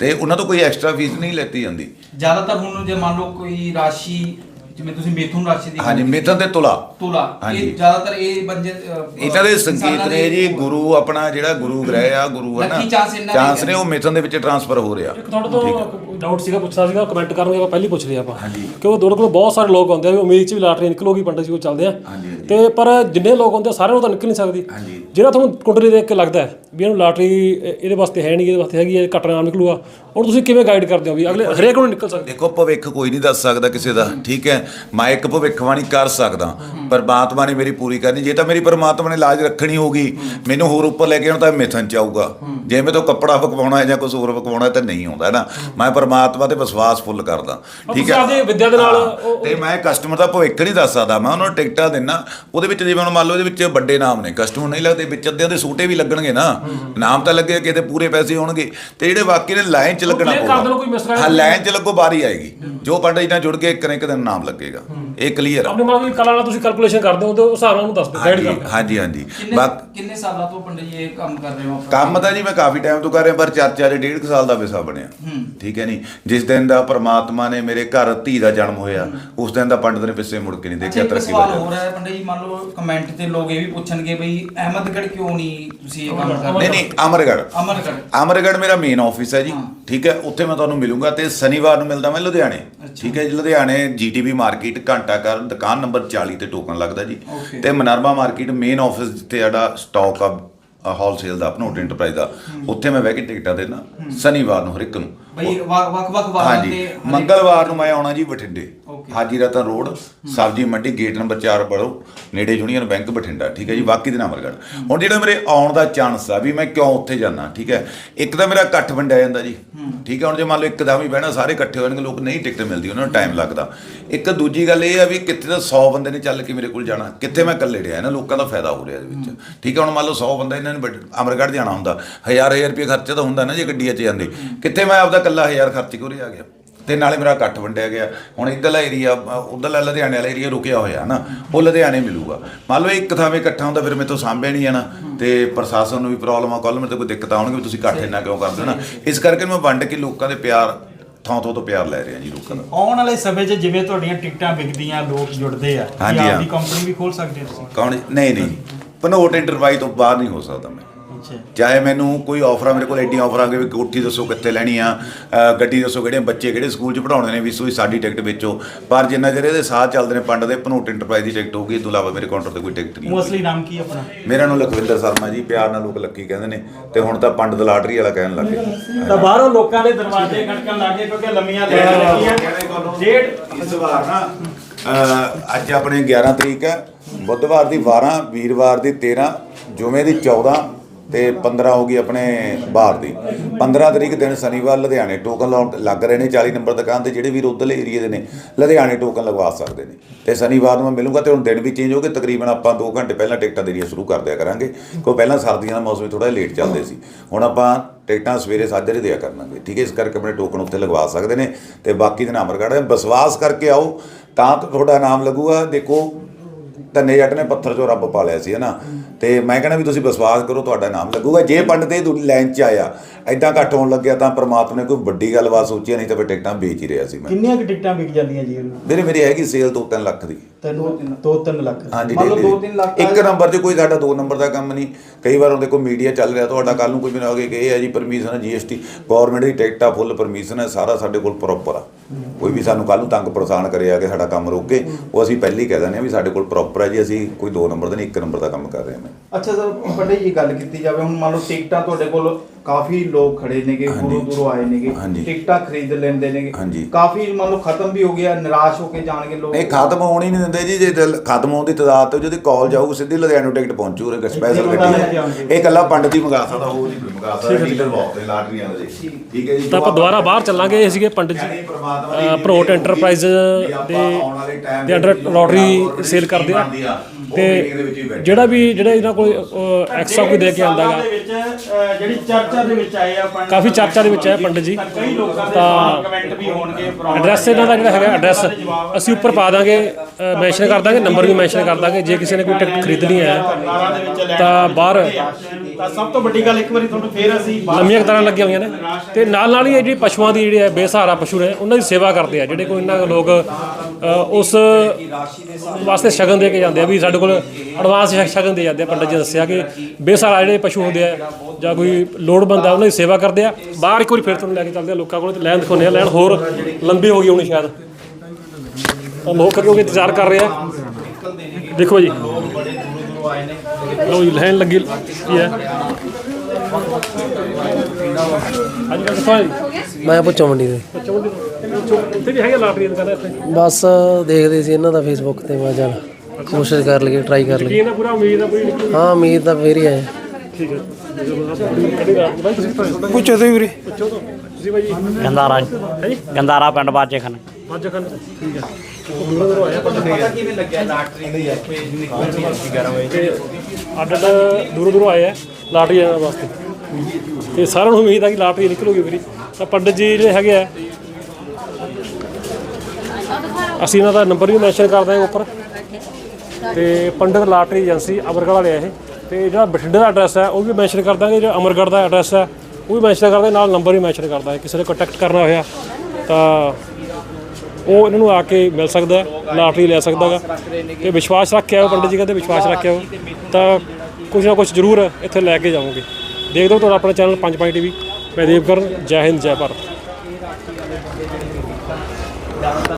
ਤੇ ਉਹਨਾਂ ਤੋਂ ਕੋਈ ਐਕਸਟਰਾ ਫੀਸ ਨਹੀਂ ਲੈਤੀ ਜਾਂਦੀ। ਜ਼ਿਆਦਾਤਰ ਹੁਣ ਜੇ ਮੰਨ ਲਓ ਕੋਈ ਰਾਸ਼ੀ ਜਿਵੇਂ ਤੁਸੀਂ ਮੇਥੁਨ ਰਾਸ਼ੀ ਦੀ ਹਾਂਜੀ। ਮਿਥਨ ਤੇ ਤੁਲਾ। ਤੁਲਾ। ਹਾਂਜੀ। ਇਹ ਜ਼ਿਆਦਾਤਰ ਇਹ ਬੰਜੇ ਅ, ਇਹਨਾਂ ਦੇ ਇਨਸਾਨਾਂ ਸੰਕੇਤ ਨੇ ਦੇ ਜੀ ਗੁਰੂ ਆਪਣਾ ਜਿਹੜਾ ਗੁਰੂ ਗ੍ਰਹਿ ਆ ਗੁਰੂ ਹੈ ਨਾ ਲੱਕੀ ਚਾਂਸ ਇਹਨਾਂ ਦੇ ਚਾਂਸ ਨੇ ਉਹ ਮਿਥਨ ਦੇ ਵਿੱਚ ਟਰਾਂਸਫਰ ਹੋ ਰਿਹਾ। ਇੱਕ ਤੁਹਾਡੇ ਤੋਂ ਡਾਊਟ ਸੀਗਾ ਪੁੱਛਣਾ ਸੀਗਾ ਕਮੈਂਟ ਕਰਨਗੇ ਆਪਾਂ ਪਹਿਲੀ ਪੁੱਛ ਲਿਆ ਆਪਾਂ। ਕਿਉਂਕਿ ਤੁਹਾਡੇ ਕੋਲ ਬਹੁਤ ਸਾਰੇ ਲੋਕ ਆਉਂਦੇ ਆ ਵੀ ਉਮੀਦ ਚ ਵੀ ਲਾਟਰੀ ਨਿਕਲੂਗੀ ਪੰਡਤ ਜੀ ਕੋਲ ਚੱਲਦੇ ਆ। ਤੇ ਪਰ ਜਿੰਨੇ ਲੋਕ ਆਉਂਦੇ ਆ ਸਾਰਿਆਂ ਨੂੰ ਤਾਂ ਨਿਕਲ ਨਹੀਂ ਸਕਦੀ। ਜਿਹੜਾ ਤੁਹਾਨੂੰ ਕੁੰਡਲੀ ਦੇਖ ਕੇ ਲੱਗਦਾ ਹੈ ਵੀ ਇਹਨੂੰ ਲਾਟਰੀ ਇਹ- ਇਹਦੇ ਵਾਸਤੇ ਹੈ ਨਹੀਂ ਇਹਦੇ ਵਾਸਤੇ ਹੈਗੀ ਹੈ ਘੱਟ ਨਾਮ ਨਿਕਲੂਗਾ ਹੁਣ ਤੁਸੀਂ ਕਿਵੇਂ ਗਾਈਡ ਕਰਦੇ ਹੋ ਵੀ ਅਗਲੇ ਹਰੇਕ ਨੂੰ ਨਿਕਲ ਸਕਦੇ? ਦੇਖੋ ਭਵਿੱਖ ਕੋਈ ਨਹੀਂ ਦੱਸ ਸਕਦਾ ਕਿਸੇ ਦਾ ਠੀਕ ਹੈ? ਮੈਂ ਇੱਕ ਭਵਿੱਖਬਾਣੀ ਕਰ ਸਕਦਾ। ਪਰਮਾਤਮਾ ਨੇ ਮੇਰੀ ਪੂਰੀ ਕਰਨੀ ਜੇ ਤਾਂ ਮੇਰੀ ਪਰਮਾਤਮਾ ਨੇ ਲਾਜ ਰੱਖਣੀ ਹੋਗੀ ਮੈਨੂੰ ਹੋਰ ਉੱਪਰ ਲੈ ਕੇ ਆਉਣਾ ਤਾਂ ਮਿਥਨ ਚ ਆਊਗਾ। ਜੇ ਮੈਂ ਤੋਂ ਕੱਪੜਾ ਫਕਵਾਉਣਾ ਹੈ ਜਾਂ ਕੁਝ ਹੋਰ ਫਕਵਾਉਣਾ ਹੈ ਤਾਂ ਨਹੀਂ ਆਉਂਦਾ ਨਾ। ਮੈਂ ਪਰਮਾਤਮਾ ਤੇ ਵਿਸ਼ਵਾਸ ਫੁੱਲ ਕਰਦਾ। ਠੀਕ ਹੈ? ਆਪਦੀ ਵਿਦਿਆ ਦੇ ਨਾਲ ਉਹ- ਤੇ ਮੈਂ ਕਸਟਮਰ ਦਾ ਭਵਿੱਖ ਨਹੀਂ ਦੱਸ ਸਕਦਾ। ਮੈਂ ਉਹਨਾਂ ਨੂੰ ਟਿਕਟਾਂ ਦਿੰਨਾ। ਉਹਦੇ ਵਿੱਚ ਜਿਵੇਂ ਹੁਣ ਮੰਨ ਲਓ ਇਹਦੇ ਵਿੱਚ ਵੱਡੇ ਨਾਮ ਨੇ। ਕਸਟਮਰ ਨਹੀਂ ਲੱਗਦੇ। ਵਿੱਚ ਅੱਧਿਆਂ ਦੇ ਛੋਟੇ ਵੀ ਲੱਗਣਗੇ ਨਾ। ਨਾਮ ਤਾਂ ਲੱਗੇ ਕਿਤੇ ਪੂਰੇ ਪੈਸੇ ਹੋਣਗੇ। ਤੇ ਜਿਹੜੇ ਬਾਕੀ ਨੇ ਲਾਈਨ 'ਚ ਲੱਗਣਾ clear ਕਰ ਦੇਣਾ ਕੋਈ misguide ਹਾਂ ਲਾਈਨ 'ਚ ਲੱਗੋ ਬਾਰੀ ਆਏਗੀ। ਜੋ ਪੰਡਤ ਜੀ ਨਾਲ ਜੁੜ ਕੇ ਇੱਕ ਨਾ ਇੱਕ ਦਿਨ ਨਾਮ ਲੱਗੇਗਾ। ਇਹ ਕਲੀਅਰ ਆ। ਆਪਣੇ ਮਨ ਦੀ ਕਲਾ ਨਾਲ ਤੁਸੀਂ ਕੈਲਕੂਲੇਸ਼ਨ ਕਰਦੇ ਹੋ ਤੇ ਉਸ ਹਿਸਾਬ ਨਾਲ ਉਹਨੂੰ ਦੱਸ ਦਿਓ। ਗਾਈਡ ਹਾਂਜੀ ਹਾਂਜੀ ਹਾਂਜੀ। ਕਿੰਨੇ ਬਾਕੀ ਕਿੰਨੇ ਸਾਲਾਂ ਤੋਂ ਪੰਡਤ ਜੀ ਇਹ ਕੰਮ ਕਰ ਰਹੇ ਹੋ? ਕੰਮ ਤਾਂ ਜੀ ਮੈਂ ਕਾਫੀ ਟਾਈਮ ਤੋਂ ਕਰ ਰਿਹਾ ਪਰ ਚਰਚਾ ਦੇ ਡੇਢ ਕੁ ਸਾਲ ਦਾ ਵਿਸਾ ਬਣਿਆ। ਠੀਕ ਹੈ ਨਹੀਂ ਜਿਸ ਦਿਨ ਦਾ ਪ੍ਰਮਾਤਮਾ ਨੇ ਮੇਰੇ ਘਰ ਧੀ ਦਾ ਜਨਮ ਹੋਇਆ ਉਸ ਦਿਨ ਦਾ ਪੰਡਤ ਨੇ ਪਿੱਛੇ ਮੁੜ ਕੇ ਨਹੀਂ ਦੇਖਿਆ ਤਰੱਕੀ ਸਵਾਲ ਵਜ੍ਹਾ ਹੋ ਰਿਹਾ ਹੈ ਪੰਡਤ ਜੀ ਮੰਨ ਲਓ ਕਮੈਂਟ ਤੇ ਲੋਕ ਇਹ ਵੀ ਪੁੱਛਣਗੇ ਬਈ ਅਹਿਮਦਗੜ੍ਹ ਕਿਉਂ ਨਹੀਂ ਤੁਸੀਂ ਇਹ ਕੰਮ ਕਰ ਨਹੀਂ ਨਹੀਂ ਅਮਰਗੜ੍ਹ। ਅਮਰਗੜ੍ਹ। ਅਮਰਗੜ੍ਹ ਮੇਰਾ ਮੇਨ ਆਫਿਸ ਹੈ ਜੀ। ਠੀਕ ਹੈ ਉੱਥੇ ਮੈਂ ਤੁਹਾਨੂੰ ਮਿਲੂੰਗਾ ਤੇ ਸ਼ਨੀਵਾਰ ਨੂੰ ਮਿਲਦਾ ਮੈਂ ਲੁਧਿਆਣੇ। ਠੀਕ ਹੈ ਜੀ ਲੁਧਿਆਣੇ ਜੀਟੀਬੀ ਮਾਰਕੀਟ ਘੰਟਾ ਘਰ ਦੁਕਾਨ ਨੰਬਰ 40 ਤੇ ਟੋਕਨ ਲੱਗਦਾ ਜੀ. ਤੇ ਮਨਰਮਾ ਮਾਰਕੀਟ ਮੇਨ ਆਫਿਸ ਜਿੱਥੇ ਸਾਡਾ ਸਟਾਕ ਆ ਹੋਲਸੇਲ ਦਾ ਆਪਣਾ ਇੰਟਰਪ੍ਰਾਈਜ਼ ਦਾ ਉੱਥੇ ਮੈਂ ਬਹਿ ਕੇ ਟਿਕਟਾਂ ਦੇਣਾ ਸ਼ਨੀਵਾਰ ਨੂੰ ਹਰ ਇੱਕ ਨੂੰ ਬਈ ਵੱਖ ਵੱਖ ਵਾਰਾਂ ਹਾਂਜੀ ਤੇ ਮੰਗਲਵਾਰ ਨੂੰ ਮੈਂ ਆਉਣਾ ਜੀ ਬਠਿੰਡੇ. ਹਾਜੀ ਰਤਨ ਰੋਡ ਸਬਜੀ ਮੰਡੀ ਗੇਟ ਨੰਬਰ 4 ਬੜੋ ਨੇੜੇ ਯੂਨੀਅਨ ਬੈਂਕ ਬਠਿੰਡਾ ਠੀਕ ਹੈ ਜੀ ਬਾਕੀ ਦੇ ਅਮਰਗੜ੍ਹ ਹੁਣ ਜਿਹੜਾ ਮੇਰੇ ਆਉਣ ਦਾ ਚਾਂਸ ਆ ਵੀ ਮੈਂ ਕਿਉਂ ਉੱਥੇ ਜਾਣਾ ਠੀਕ ਹੈ ਇੱਕ ਤਾਂ ਮੇਰਾ ਇਕੱਠ ਵੰਡਿਆ ਜਾਂਦਾ ਜੀ ਠੀਕ ਹੈ ਹੁਣ ਜੇ ਮੰਨ ਲਓ ਇੱਕਦਮ ਹੀ ਬਹਿਣਾ ਸਾਰੇ ਇਕੱਠੇ ਹੋਣਗੇ ਲੋਕ ਨਹੀਂ ਟਿਕਟ ਮਿਲਦੀ ਉਹਨਾਂ ਨੂੰ ਟਾਈਮ ਲੱਗਦਾ। ਇੱਕ ਦੂਜੀ ਗੱਲ ਇਹ ਆ ਵੀ ਕਿੱਥੇ ਤਾਂ 100 ਬੰਦੇ ਨੇ ਚੱਲ ਕੇ ਮੇਰੇ ਕੋਲ ਜਾਣਾ ਕਿੱਥੇ ਮੈਂ ਇਕੱਲੇ ਰਿਹਾ ਨਾ ਲੋਕਾਂ ਦਾ ਫਾਇਦਾ ਹੋ ਰਿਹਾ ਇਹਦੇ ਵਿੱਚ। ਠੀਕ ਹੈ ਹੁਣ ਮੰਨ ਲਓ 100 ਬੰਦਾ ਇਹਨਾਂ ਨੇ ਅਮਰਗੜ੍ਹ ਜਾਣਾ ਹੁੰਦਾ ਹਜ਼ਾਰ ਹਜ਼ਾਰ ਰੁਪਏ ਖਰਚਾ ਤਾਂ ਹੁੰਦਾ ਨਾ ਜੇ ਗੱਡੀਆਂ 'ਚ ਜਾਂਦੇ ਕਿੱਥੇ ਮੈਂ ਆਪਦਾ ਇਕੱਲਾ ਹਜ਼ਾਰ ਖਰਚ ਕੇ ਉਰੇ ਆ ਗਿਆ। ਤੇ ਨਾਲੇ ਮੇਰਾ ਇਕੱਠ ਵੰਡਿਆ ਗਿਆ। ਹੁਣ ਇੱਧਰਲਾ ਏਰੀਆ ਉਧਰਲਾ ਲੁਧਿਆਣੇ ਵਾਲਾ ਏਰੀਆ ਰੁਕਿਆ ਹੋਇਆ ਨਾ ਉਹ ਲੁਧਿਆਣੇ ਮਿਲੂਗਾ। ਮੰਨ ਲਓ ਇੱਕ ਥਾਵੇਂ ਇਕੱਠਾ ਹੁੰਦਾ ਫਿਰ ਮੇਰੇ ਤੋਂ ਸਾਂਭਿਆ ਨਹੀਂ ਜਾਣਾ। ਤੇ ਪ੍ਰਸ਼ਾਸਨ ਨੂੰ ਵੀ ਪ੍ਰੋਬਲਮ ਆ ਕੱਲ ਮੇਰੇ ਤੇ ਕੋਈ ਦਿੱਕਤ ਆਉਣਗੇ ਵੀ ਤੁਸੀਂ ਇਕੱਠ ਇੰਨਾ ਕਿਉਂ ਕਰਦੇ ਹੋ ਨਾ। ਇਸ ਕਰਕੇ ਮੈਂ ਵੰਡ ਕੇ ਲੋਕਾਂ ਦੇ ਪਿਆਰ ਥਾਂ ਥਾਂ ਤੋਂ ਪਿਆਰ ਲੈ ਰਹੇ ਆ ਜੀ ਲੋਕਾਂ ਦਾ। ਆਉਣ ਵਾਲੇ ਸਮੇਂ 'ਚ ਜਿਵੇਂ ਤੁਹਾਡੀਆਂ ਟਿਕਟਾਂ ਵਿਕਦੀਆਂ ਲੋਕ ਜੁੜਦੇ ਆ। ਕੀ ਹਾਂ। ਆਪਦੀ ਕੰਪਨੀ ਵੀ ਖੋਲ ਸਕਦੇ ਹੋ ਤੁਸੀਂ। ਕੌਣ ਨਹੀਂ ਨਹੀਂ। ਪਨੋਟ ਇੰਟਰਪ੍ਰਾਈਜ਼ ਤੋਂ ਬਾਹਰ ਨਹੀਂ ਹੋ ਸਕਦਾ ਮੈਂ। ਚਾਹੇ ਮੈਨੂੰ ਕੋਈ ਆਫਰ ਆ ਮੇਰੇ ਕੋਲ ਐਡੀ ਆਫਰ ਆ ਵੀ ਕੋਠੀ ਦੱਸੋ ਕਿੱਥੇ ਲੈਣੀ ਆ ਅ, ਗੱਡੀ ਦੱਸੋ ਕਿਹੜੇ ਬੱਚੇ ਕਿਹੜੇ ਸਕੂਲ 'ਚ ਪੜਾਉਣੇ ਨੇ ਵੀ ਸੋਈ ਸਾਡੀ ਟਿਕਟ ਵੇਚੋ। ਪਰ ਜਿੰਨਾ ਚਿਰ ਇਹਦੇ ਸਾਥ ਚੱਲਦੇ ਨੇ ਪੰਡ ਦੇ ਪਨੋਟ ਇੰਟਰਪ੍ਰਾਈਜ਼ ਦੀ ਟਿਕਟ ਹੋਊਗੀ ਤੋਂ ਇਲਾਵਾ ਮੇਰੇ ਕਾਊਂਟਰ ਤੇ ਕੋਈ ਟਿਕਟ ਨਹੀਂ ਅਸਲੀ ਨਾਮ ਕੀ ਆਪਣਾ? ਮੇਰਾ ਨਾਮ ਲਖਵਿੰਦਰ ਸ਼ਰਮਾ ਜੀ ਪਿਆਰ ਨਾਲ ਲੋਕ ਲੱਕੀ ਕਹਿੰਦੇ ਨੇ ਤੇ ਹੁਣ ਤਾਂ ਪੰਡ ਦਲਾਟਰੀ ਵਾਲਾ ਕਹਿਣ ਲੱਗ ਗਏ। ਤਾਂ ਬਾਹਰੋਂ ਲੋਕਾਂ ਦੇ ਦਰਵਾਜ਼ੇ ਖੜਕਣ ਲੱਗੇ ਕਿਉਂਕਿ ਲੰਮੀਆਂ ਲਾਈਨਾਂ ਲੱਗੀਆਂ। ਡੇਢ ਇਸ ਵਾਰ ਨਾ। ਅ, ਅੱਜ ਆਪਣੇ 11 ਤਰੀਕ ਹੈ ਬੁੱਧਵਾਰ ਦੀ 12 ਵੀਰਵਾਰ ਦੀ 13 ਜੁਮੇ ਦੀ 14 ਤੇ 15 ਹੋ ਗਈ ਆਪਣੇ ਬਾਹਰ ਦੀ। 15 ਤਰੀਕ ਦਿਨ ਸ਼ਨੀਵਾਰ ਲੁਧਿਆਣੇ ਟੋਕਨ ਲਾਉਣ ਲੱਗ ਰਹੇ ਨੇ 40 ਨੰਬਰ ਦੁਕਾਨ ਤੇ ਜਿਹੜੇ ਵੀ ਉਧਰਲੇ ਏਰੀਏ ਦੇ ਨੇ, ਲੁਧਿਆਣੇ ਟੋਕਨ ਲਗਵਾ ਸਕਦੇ ਨੇ। ਤੇ ਸ਼ਨੀਵਾਰ ਨੂੰ ਮੈਂ ਮਿਲੂੰਗਾ ਤੇ ਹੁਣ ਦਿਨ ਵੀ ਚੇਂਜ ਹੋ ਗਏ, ਤਕਰੀਬਨ ਆਪਾਂ 2 ਘੰਟੇ ਪਹਿਲਾਂ ਟਿਕਟਾਂ ਦੇਣੀਆਂ ਸ਼ੁਰੂ ਕਰ ਦਿਆ ਕਰਾਂਗੇ ਕਿਉਂ ਪਹਿਲਾਂ ਸਰਦੀਆਂ ਦਾ ਮੌਸਮ ਥੋੜਾ ਲੇਟ ਚੱਲਦੇ ਸੀ। ਹੁਣ ਆਪਾਂ ਟਿਕਟਾਂ ਸਵੇਰੇ ਸਾਜਰੇ ਦਿਆ ਕਰਨਾਂਗੇ ਠੀਕ ਹੈ, ਇਸ ਕਰਕੇ ਆਪਣੇ ਟੋਕਨ ਉੱਤੇ ਲਗਵਾ ਸਕਦੇ ਨੇ। ਤੇ ਬਾਕੀ ਦਿਨ ਅਮਰਗੜ੍ਹ ਵਿਸ਼ਵਾਸ ਕਰਕੇ ਆਓ ਤਾਂ ਤੁਹਾਡਾ ਨਾਮ ਲੱਗੂਗਾ, ਦੇਖੋ ਧੰਨੇ ਜੱਟ ਨੇ ਪੱਥਰ ਚੋਂ ਰੱਬ ਪਾਲਿਆ ਸੀ ਹਨਾ? ਤੇ ਮੈਂ ਕਹਿੰਦਾ ਵੀ ਤੁਸੀਂ ਵਿਸ਼ਵਾਸ ਕਰੋ ਤੁਹਾਡਾ ਨਾਮ ਲੱਗੂਗਾ। ਜੇ ਪੰਡਤ ਇਹ ਲਾਈਨ 'ਚ ਆਇਆ ਐਦਾਂ ਘੱਟ ਹੋਣ ਲੱਗਿਆ ਤਾਂ ਪ੍ਰਮਾਤਮਾ ਨੇ ਕੋਈ ਵੱਡੀ ਗੱਲਬਾਤ ਸੋਚੀ ਨਹੀਂ ਤਾਂ ਫਿਰ ਟਿਕਟਾਂ ਵੇਚ ਹੀ ਰਿਹਾ ਸੀ ਮੈਂ। ਕਿੰਨੀਆਂ ਕਿ ਟਿਕਟਾਂ ਵਿਕ ਜਾਂਦੀਆਂ ਜੀ ਮੇਰੇ ਮੇਰੀ ਹੈਗੀ ਸੇਲ 2-3 ਲੱਖ ਦੀ। ਤੈਨੂੰ 2-3 ਲੱਖ ਹਾਂਜੀ ਮੰਨ ਲਓ daily ਦੋ ਤਿੰਨ ਲੱਖ ਇੱਕ ਨੰਬਰ 'ਚ ਕੋਈ ਸਾਡਾ ਦੋ ਨੰਬਰ ਦਾ ਕੰਮ ਨਹੀਂ। ਕਈ ਵਾਰ ਉਹਦੇ ਕੋਈ ਮੀਡੀਆ ਚੱਲ ਰਿਹਾ ਤੁਹਾਡਾ ਕੱਲ ਨੂੰ ਕੋਈ ਮੈਨੂੰ ਆਗੇ ਕਿ ਇਹ ਹੈ ਜੀ ਪਰਮਿਸ਼ਨ ਹੈ ਜੀਐਸਟੀ ਗਵਰਨਮੈਂਟ ਦੀ ਟਿਕਟ ਫੁੱਲ ਪਰਮਿਸ਼ਨ ਹੈ ਸਾਰਾ ਸਾਡੇ ਕੋਲ ਪ੍ਰੋਪਰ ਆ। ਕੋਈ ਵੀ ਸਾਨੂੰ ਕੱਲ ਨੂੰ ਤੰਗ ਪਰੇਸ਼ਾਨ ਕਰੇ ਆ ਸਾਡਾ ਕੰਮ ਰੋਕੇ, ਉਹ ਅਸੀਂ ਪਹਿਲੀ ਕਹਿ ਦਿੰਦੇ ਆ ਵੀ ਸਾਡੇ ਕੋਲ ਪ੍ਰੋਪਰ ਹੈ ਜੀ, ਅਸੀਂ ਕੋਈ ਦੋ ਨੰਬਰ ਦਾ ਨਹੀਂ, ਇੱਕ ਨੰਬਰ ਦਾ ਕੰਮ ਕਰ ਰਹੇ ਹਾਂ ਅੱਛਾ ਸਰ, ਵੱਡੇ ਜੀ ਗੱਲ ਕੀਤੀ ਜਾਵੇ, ਹੁਣ ਮੰਨ ਲਓ ਟਿਕਟਾਂ ਤੁਹਾਡੇ ਕੋਲ ਕਾਫੀ ਲੋਕ ਖੜੇ ਨੇਗੇ ਦੂਰੋਂ ਦੂਰੋਂ ਆਏ ਨੇਗੇ ਹਾਂਜੀ। ਟਿਕਟਾਂ ਖਰੀਦ ਲੈਂਦੇ ਨੇਗੇ। ਹਾਂਜੀ। ਕਾਫੀ ਮੰਨ ਲਓ ਖਤਮ ਵੀ ਹੋ ਗਿਆ ਨਿਰਾਸ਼ ਹੋ ਕੇ ਜਾਣਗੇ ਲੋਕ। ਇਹ ਖਤਮ ਹੋਣ ਹੀ ਨਹੀਂ ਦਿੰਦੇ ਜੀ ਜੇ ਦਿਲ- ਖਤਮ ਹੋਣ ਦੀ ਤਦਾਦ ਤੇ ਜਦੋਂ ਕਾਲ ਜਾਊ ਸਿੱਧੀ ਲੁਧਿਆਣੇ ਟਿਕਟ ਪਹੁੰਚੂ ਰੇ ਸਪੈਸ਼ਲ ਗੱਡੀ ਹੈ। ਇਹ ਇਕੱਲਾ ਪੰਡਤ ਹੀ ਮੰਗਾ ਸਕਦਾ ਹੋਰ ਨਹੀਂ ਕੋਈ ਮੰਗਾ ਸਕਦਾ ਡੀਲਰ ਬਹੁਤ ਨੇ ਲਾਟਰੀਆਂ ਦੇ ਠੀਕ। ਹੈ ਜੀ ਤਾਂ ਆਪਾਂ ਦੁਬਾਰਾ ਬਾਹਰ ਚੱਲਾਂਗੇ ਇਹ ਸੀਗੇ ਪੰਡਿਤ ਜੀ। ਅ, ਭਰੋਟ ਐਂਟਰਪ੍ਰਾਈਜ਼ ਦੇ ਦੇ ਅੰਡਰ ਲੋਟਰੀ ਸੇਲ ਕਰਦੇ ਆ। ਤੇ ਜਿਹੜਾ ਵੀ ਜਿਹੜਾ ਇਹਨਾਂ ਕੋਲ ਐਕਸਟਰਾ ਕੋਈ ਦੇ ਕੇ ਆਂਦਾਗਾ ਦੇ ਵਿੱਚ ਅਹ, ਜਿਹੜੀ ਚਰਚਾ ਦੇ ਵਿੱਚ ਆਏ ਆ ਪੰਡਤ ਕਾਫੀ ਚਰਚਾ ਦੇ ਵਿੱਚ ਹੈ ਪੰਡਿਤ ਜੀ। ਤਾਂ ਕਈ ਲੋਕਾਂ ਦੇ ਤਾਂ ਕਮੈਂਟ ਵੀ ਹੋਣਗੇ ਐਡਰੈਸ ਇਹਨਾਂ ਦਾ ਜਿਹੜਾ ਹੈਗਾ ਐਡਰੈਸ ਅਸੀਂ ਉੱਪਰ ਪਾ ਦਾਂਗੇ ਮੈਂਸ਼ਨ ਕਰ ਦਾਂਗੇ ਨੰਬਰ ਵੀ ਮੈਂਸ਼ਨ ਕਰ ਦਾਂਗੇ। ਜੇ ਕਿਸੇ ਨੇ ਕੋਈ ਟਿਕਟ ਖਰੀਦਣੀ ਹੈ ਤਾਂ ਬਾਹਰ ਤਾਂ ਸਭ ਤੋਂ ਵੱਡੀ ਗੱਲ ਇੱਕ ਵਾਰੀ ਤੁਹਾਨੂੰ ਫੇਰ ਅਸੀਂ ਲੰਮੀਆਂ ਕਤਾਰਾਂ ਲੱਗੀਆਂ ਹੋਈਆਂ ਨੇ। ਤੇ ਨਾਲ ਨਾਲ ਹੀ ਇਹ ਜਿਹੜੀ ਪਸ਼ੂਆਂ ਦੀ ਜਿਹੜੀ ਹੈ ਬੇਸਹਾਰਾ ਪਸ਼ੂ ਨੇ ਉਹਨਾਂ ਦੀ ਸੇਵਾ ਕਰਦੇ ਆ। ਜਿਹੜੇ ਕੋਈ ਇਹਨਾਂ ਲੋਕ ਉਸ ਵਾਸਤੇ ਸ਼ਗਨ ਦੇ ਕੇ ਜਾਂਦੇ ਆ ਵੀ ਸਾਡੇ ਕੋਲ ਐਡਵਾਂਸ ਸ਼ਗਨ ਦੇ ਜਾਂਦੇ ਆ। ਪੰਡਤ ਜੀ ਦੱਸਿਆ ਕਿ ਬੇਸਹਾਰਾ ਜਿਹੜੇ ਪਸ਼ੂ ਹੁੰਦੇ ਆ ਜਾਂ ਕੋਈ ਲੋੜਵੰਦ ਆ ਉਹਨਾਂ ਦੀ ਸੇਵਾ ਕਰਦੇ ਆ। ਬਾਹਰ ਇੱਕ ਵਾਰੀ ਫਿਰ ਤੁਹਾਨੂੰ ਲੈ ਕੇ ਚੱਲਦੇ ਆ ਲੋਕਾਂ ਕੋਲ ਤੇ ਲੈਣ ਦਿਖਾਉਂਦੇ ਆ। ਲੈਣ ਹੋਰ ਲੰਬੀ ਹੋ ਗਈ ਹੋਣੀ ਸ਼ਾਇਦ। ਲੋਕ ਕਿਉਂਕਿ ਇੰਤਜ਼ਾਰ ਕਰ ਰਹੇ ਆ। ਦੇਖੋ ਜੀ। ਲੋ ਜੀ ਲੈਣ ਲੱਗੀ ਕੀ ਹੈ? ਅੱਜ ਕੱਲ੍ਹ ਆਏ ਜੀ? ਮੈਂ ਪੁੱਛਾਂ ਮੰਡੀ ਦੇ ਬੱਚਾ। ਉੱਥੇ ਵੀ ਹੈਗੇ ਲਾਟਰੀ ਦੀ ਦੁਕਾਨ ਇੱਥੇ? ਬਸ ਦੇਖਦੇ ਸੀ ਇਹਨਾਂ ਦਾ ਫੇਸਬੁੱਕ ਤੇ ਮੈਂ ਚੱਲ ਕੋਸ਼ਿਸ਼ ਕਰ ਲਈਏ ਟਰਾਈ ਕਰ ਲਈਏ। ਕੀ ਨਾ ਪੂਰਾ ਉਮੀਦ ਆ ਪੂਰੀ ਨਿਕਲੀ ਹਾਂ ਉਮੀਦ ਤਾਂ ਫੇਰ ਹੀ ਆਏ ਠੀਕ ਹੈ। ਤੁਸੀਂ ਪੁੱਛੋ ਤੇ ਵੀਰੇ। ਪੁੱਛੋ ਤੁਸੀਂ ਬਾਈ ਜੀ ਗੰਦਾਰਾ ਹੈ ਜੀ ਗੰਦਾਰਾ ਪਿੰਡ ਬਾਜੇ ਖਨ। ਮੱਝ ਖੰਡ। ਠੀਕ ਹੈ। ਉਹ ਦੂਰੋਂ ਆਇਆ ਪਤਾ ਕਿਵੇਂ ਲੱਗਿਆ ਲਾਟਰੀ ਦੀ ਪੇਜ ਨਿਕਲਦੀ ਹੈ 11 ਵਜੇ? ਤੇ ਅੱਡ ਅੱਡ ਦੂਰੋਂ ਦੂਰੋਂ ਆਏ ਆ ਲਾਟਰੀ ਲੈਣ ਵਾਸਤੇ। ਤੇ ਸਾਰਿਆਂ ਨੂੰ ਉਮੀਦ ਆ ਕਿ ਲਾਟਰੀ ਨਿਕਲੂਗੀ ਮੇਰੀ ਤਾਂ ਪੰਡਤ ਜੀ ਜਿਹੜੇ ਹੈਗੇ ਆ ਅਸੀਂ ਇਹਨਾਂ ਦਾ ਨੰਬਰ ਵੀ ਮੈਂਸ਼ਨ ਕਰ ਦਾਂਗੇ ਉੱਪਰ। ਤੇ ਪੰਡਤ ਲਾਟਰੀ ਏਜੰਸੀ ਅਮਰਗੜ੍ਹ ਵਾਲੇ ਆ ਇਹ। ਤੇ ਜਿਹੜਾ ਬਠਿੰਡੇ ਦਾ ਐਡਰੈਸ ਹੈ ਉਹ ਵੀ ਮੈਂਸ਼ਨ ਕਰ ਦਾਂਗੇ ਜਿਹੜਾ ਅਮਰਗੜ੍ਹ ਦਾ ਐਡਰੈਸ ਹੈ ਉਹ ਵੀ ਮੈਂਸ਼ਨ ਕਰ ਦਾਂਗੇ ਨਾਲ ਨੰਬਰ ਵੀ ਮੈਂਸ਼ਨ ਕਰ ਦਾਂਗੇ ਕਿਸੇ ਨੇ ਕੰਟੈਕਟ ਕਰਨਾ ਹੋਇਆ ਤਾਂ ਉਹ ਇਹਨਾਂ ਨੂੰ ਆ ਕੇ ਮਿਲ ਸਕਦਾ ਹੈ, ਲਾਟਰੀ ਲੈ ਸਕਦਾ ਗਾ ਤੇ ਵਿਸ਼ਵਾਸ ਰੱਖਿਆ ਕੇ ਪੰਡਿਤ ਜੀ ਕਹਿੰਦੇ ਵਿਸ਼ਵਾਸ ਰੱਖਿਆ ਕੇ ਤਾਂ ਕੁਝ ਨਾ ਕੁਝ ਜ਼ਰੂਰ ਇੱਥੇ ਲੈ ਕੇ ਜਾਵਾਂਗੇ। ਦੇਖਦੇ ਹੋ ਤੁਹਾਡਾ ਆਪਣਾ ਚੈਨਲ ਪੰਜ ਪੰਜ ਟੀਵੀ। ਮੈਂ ਦੇਵਕਰਨ ਜੈ ਹਿੰਦ ਜੈ ਭਾਰਤ।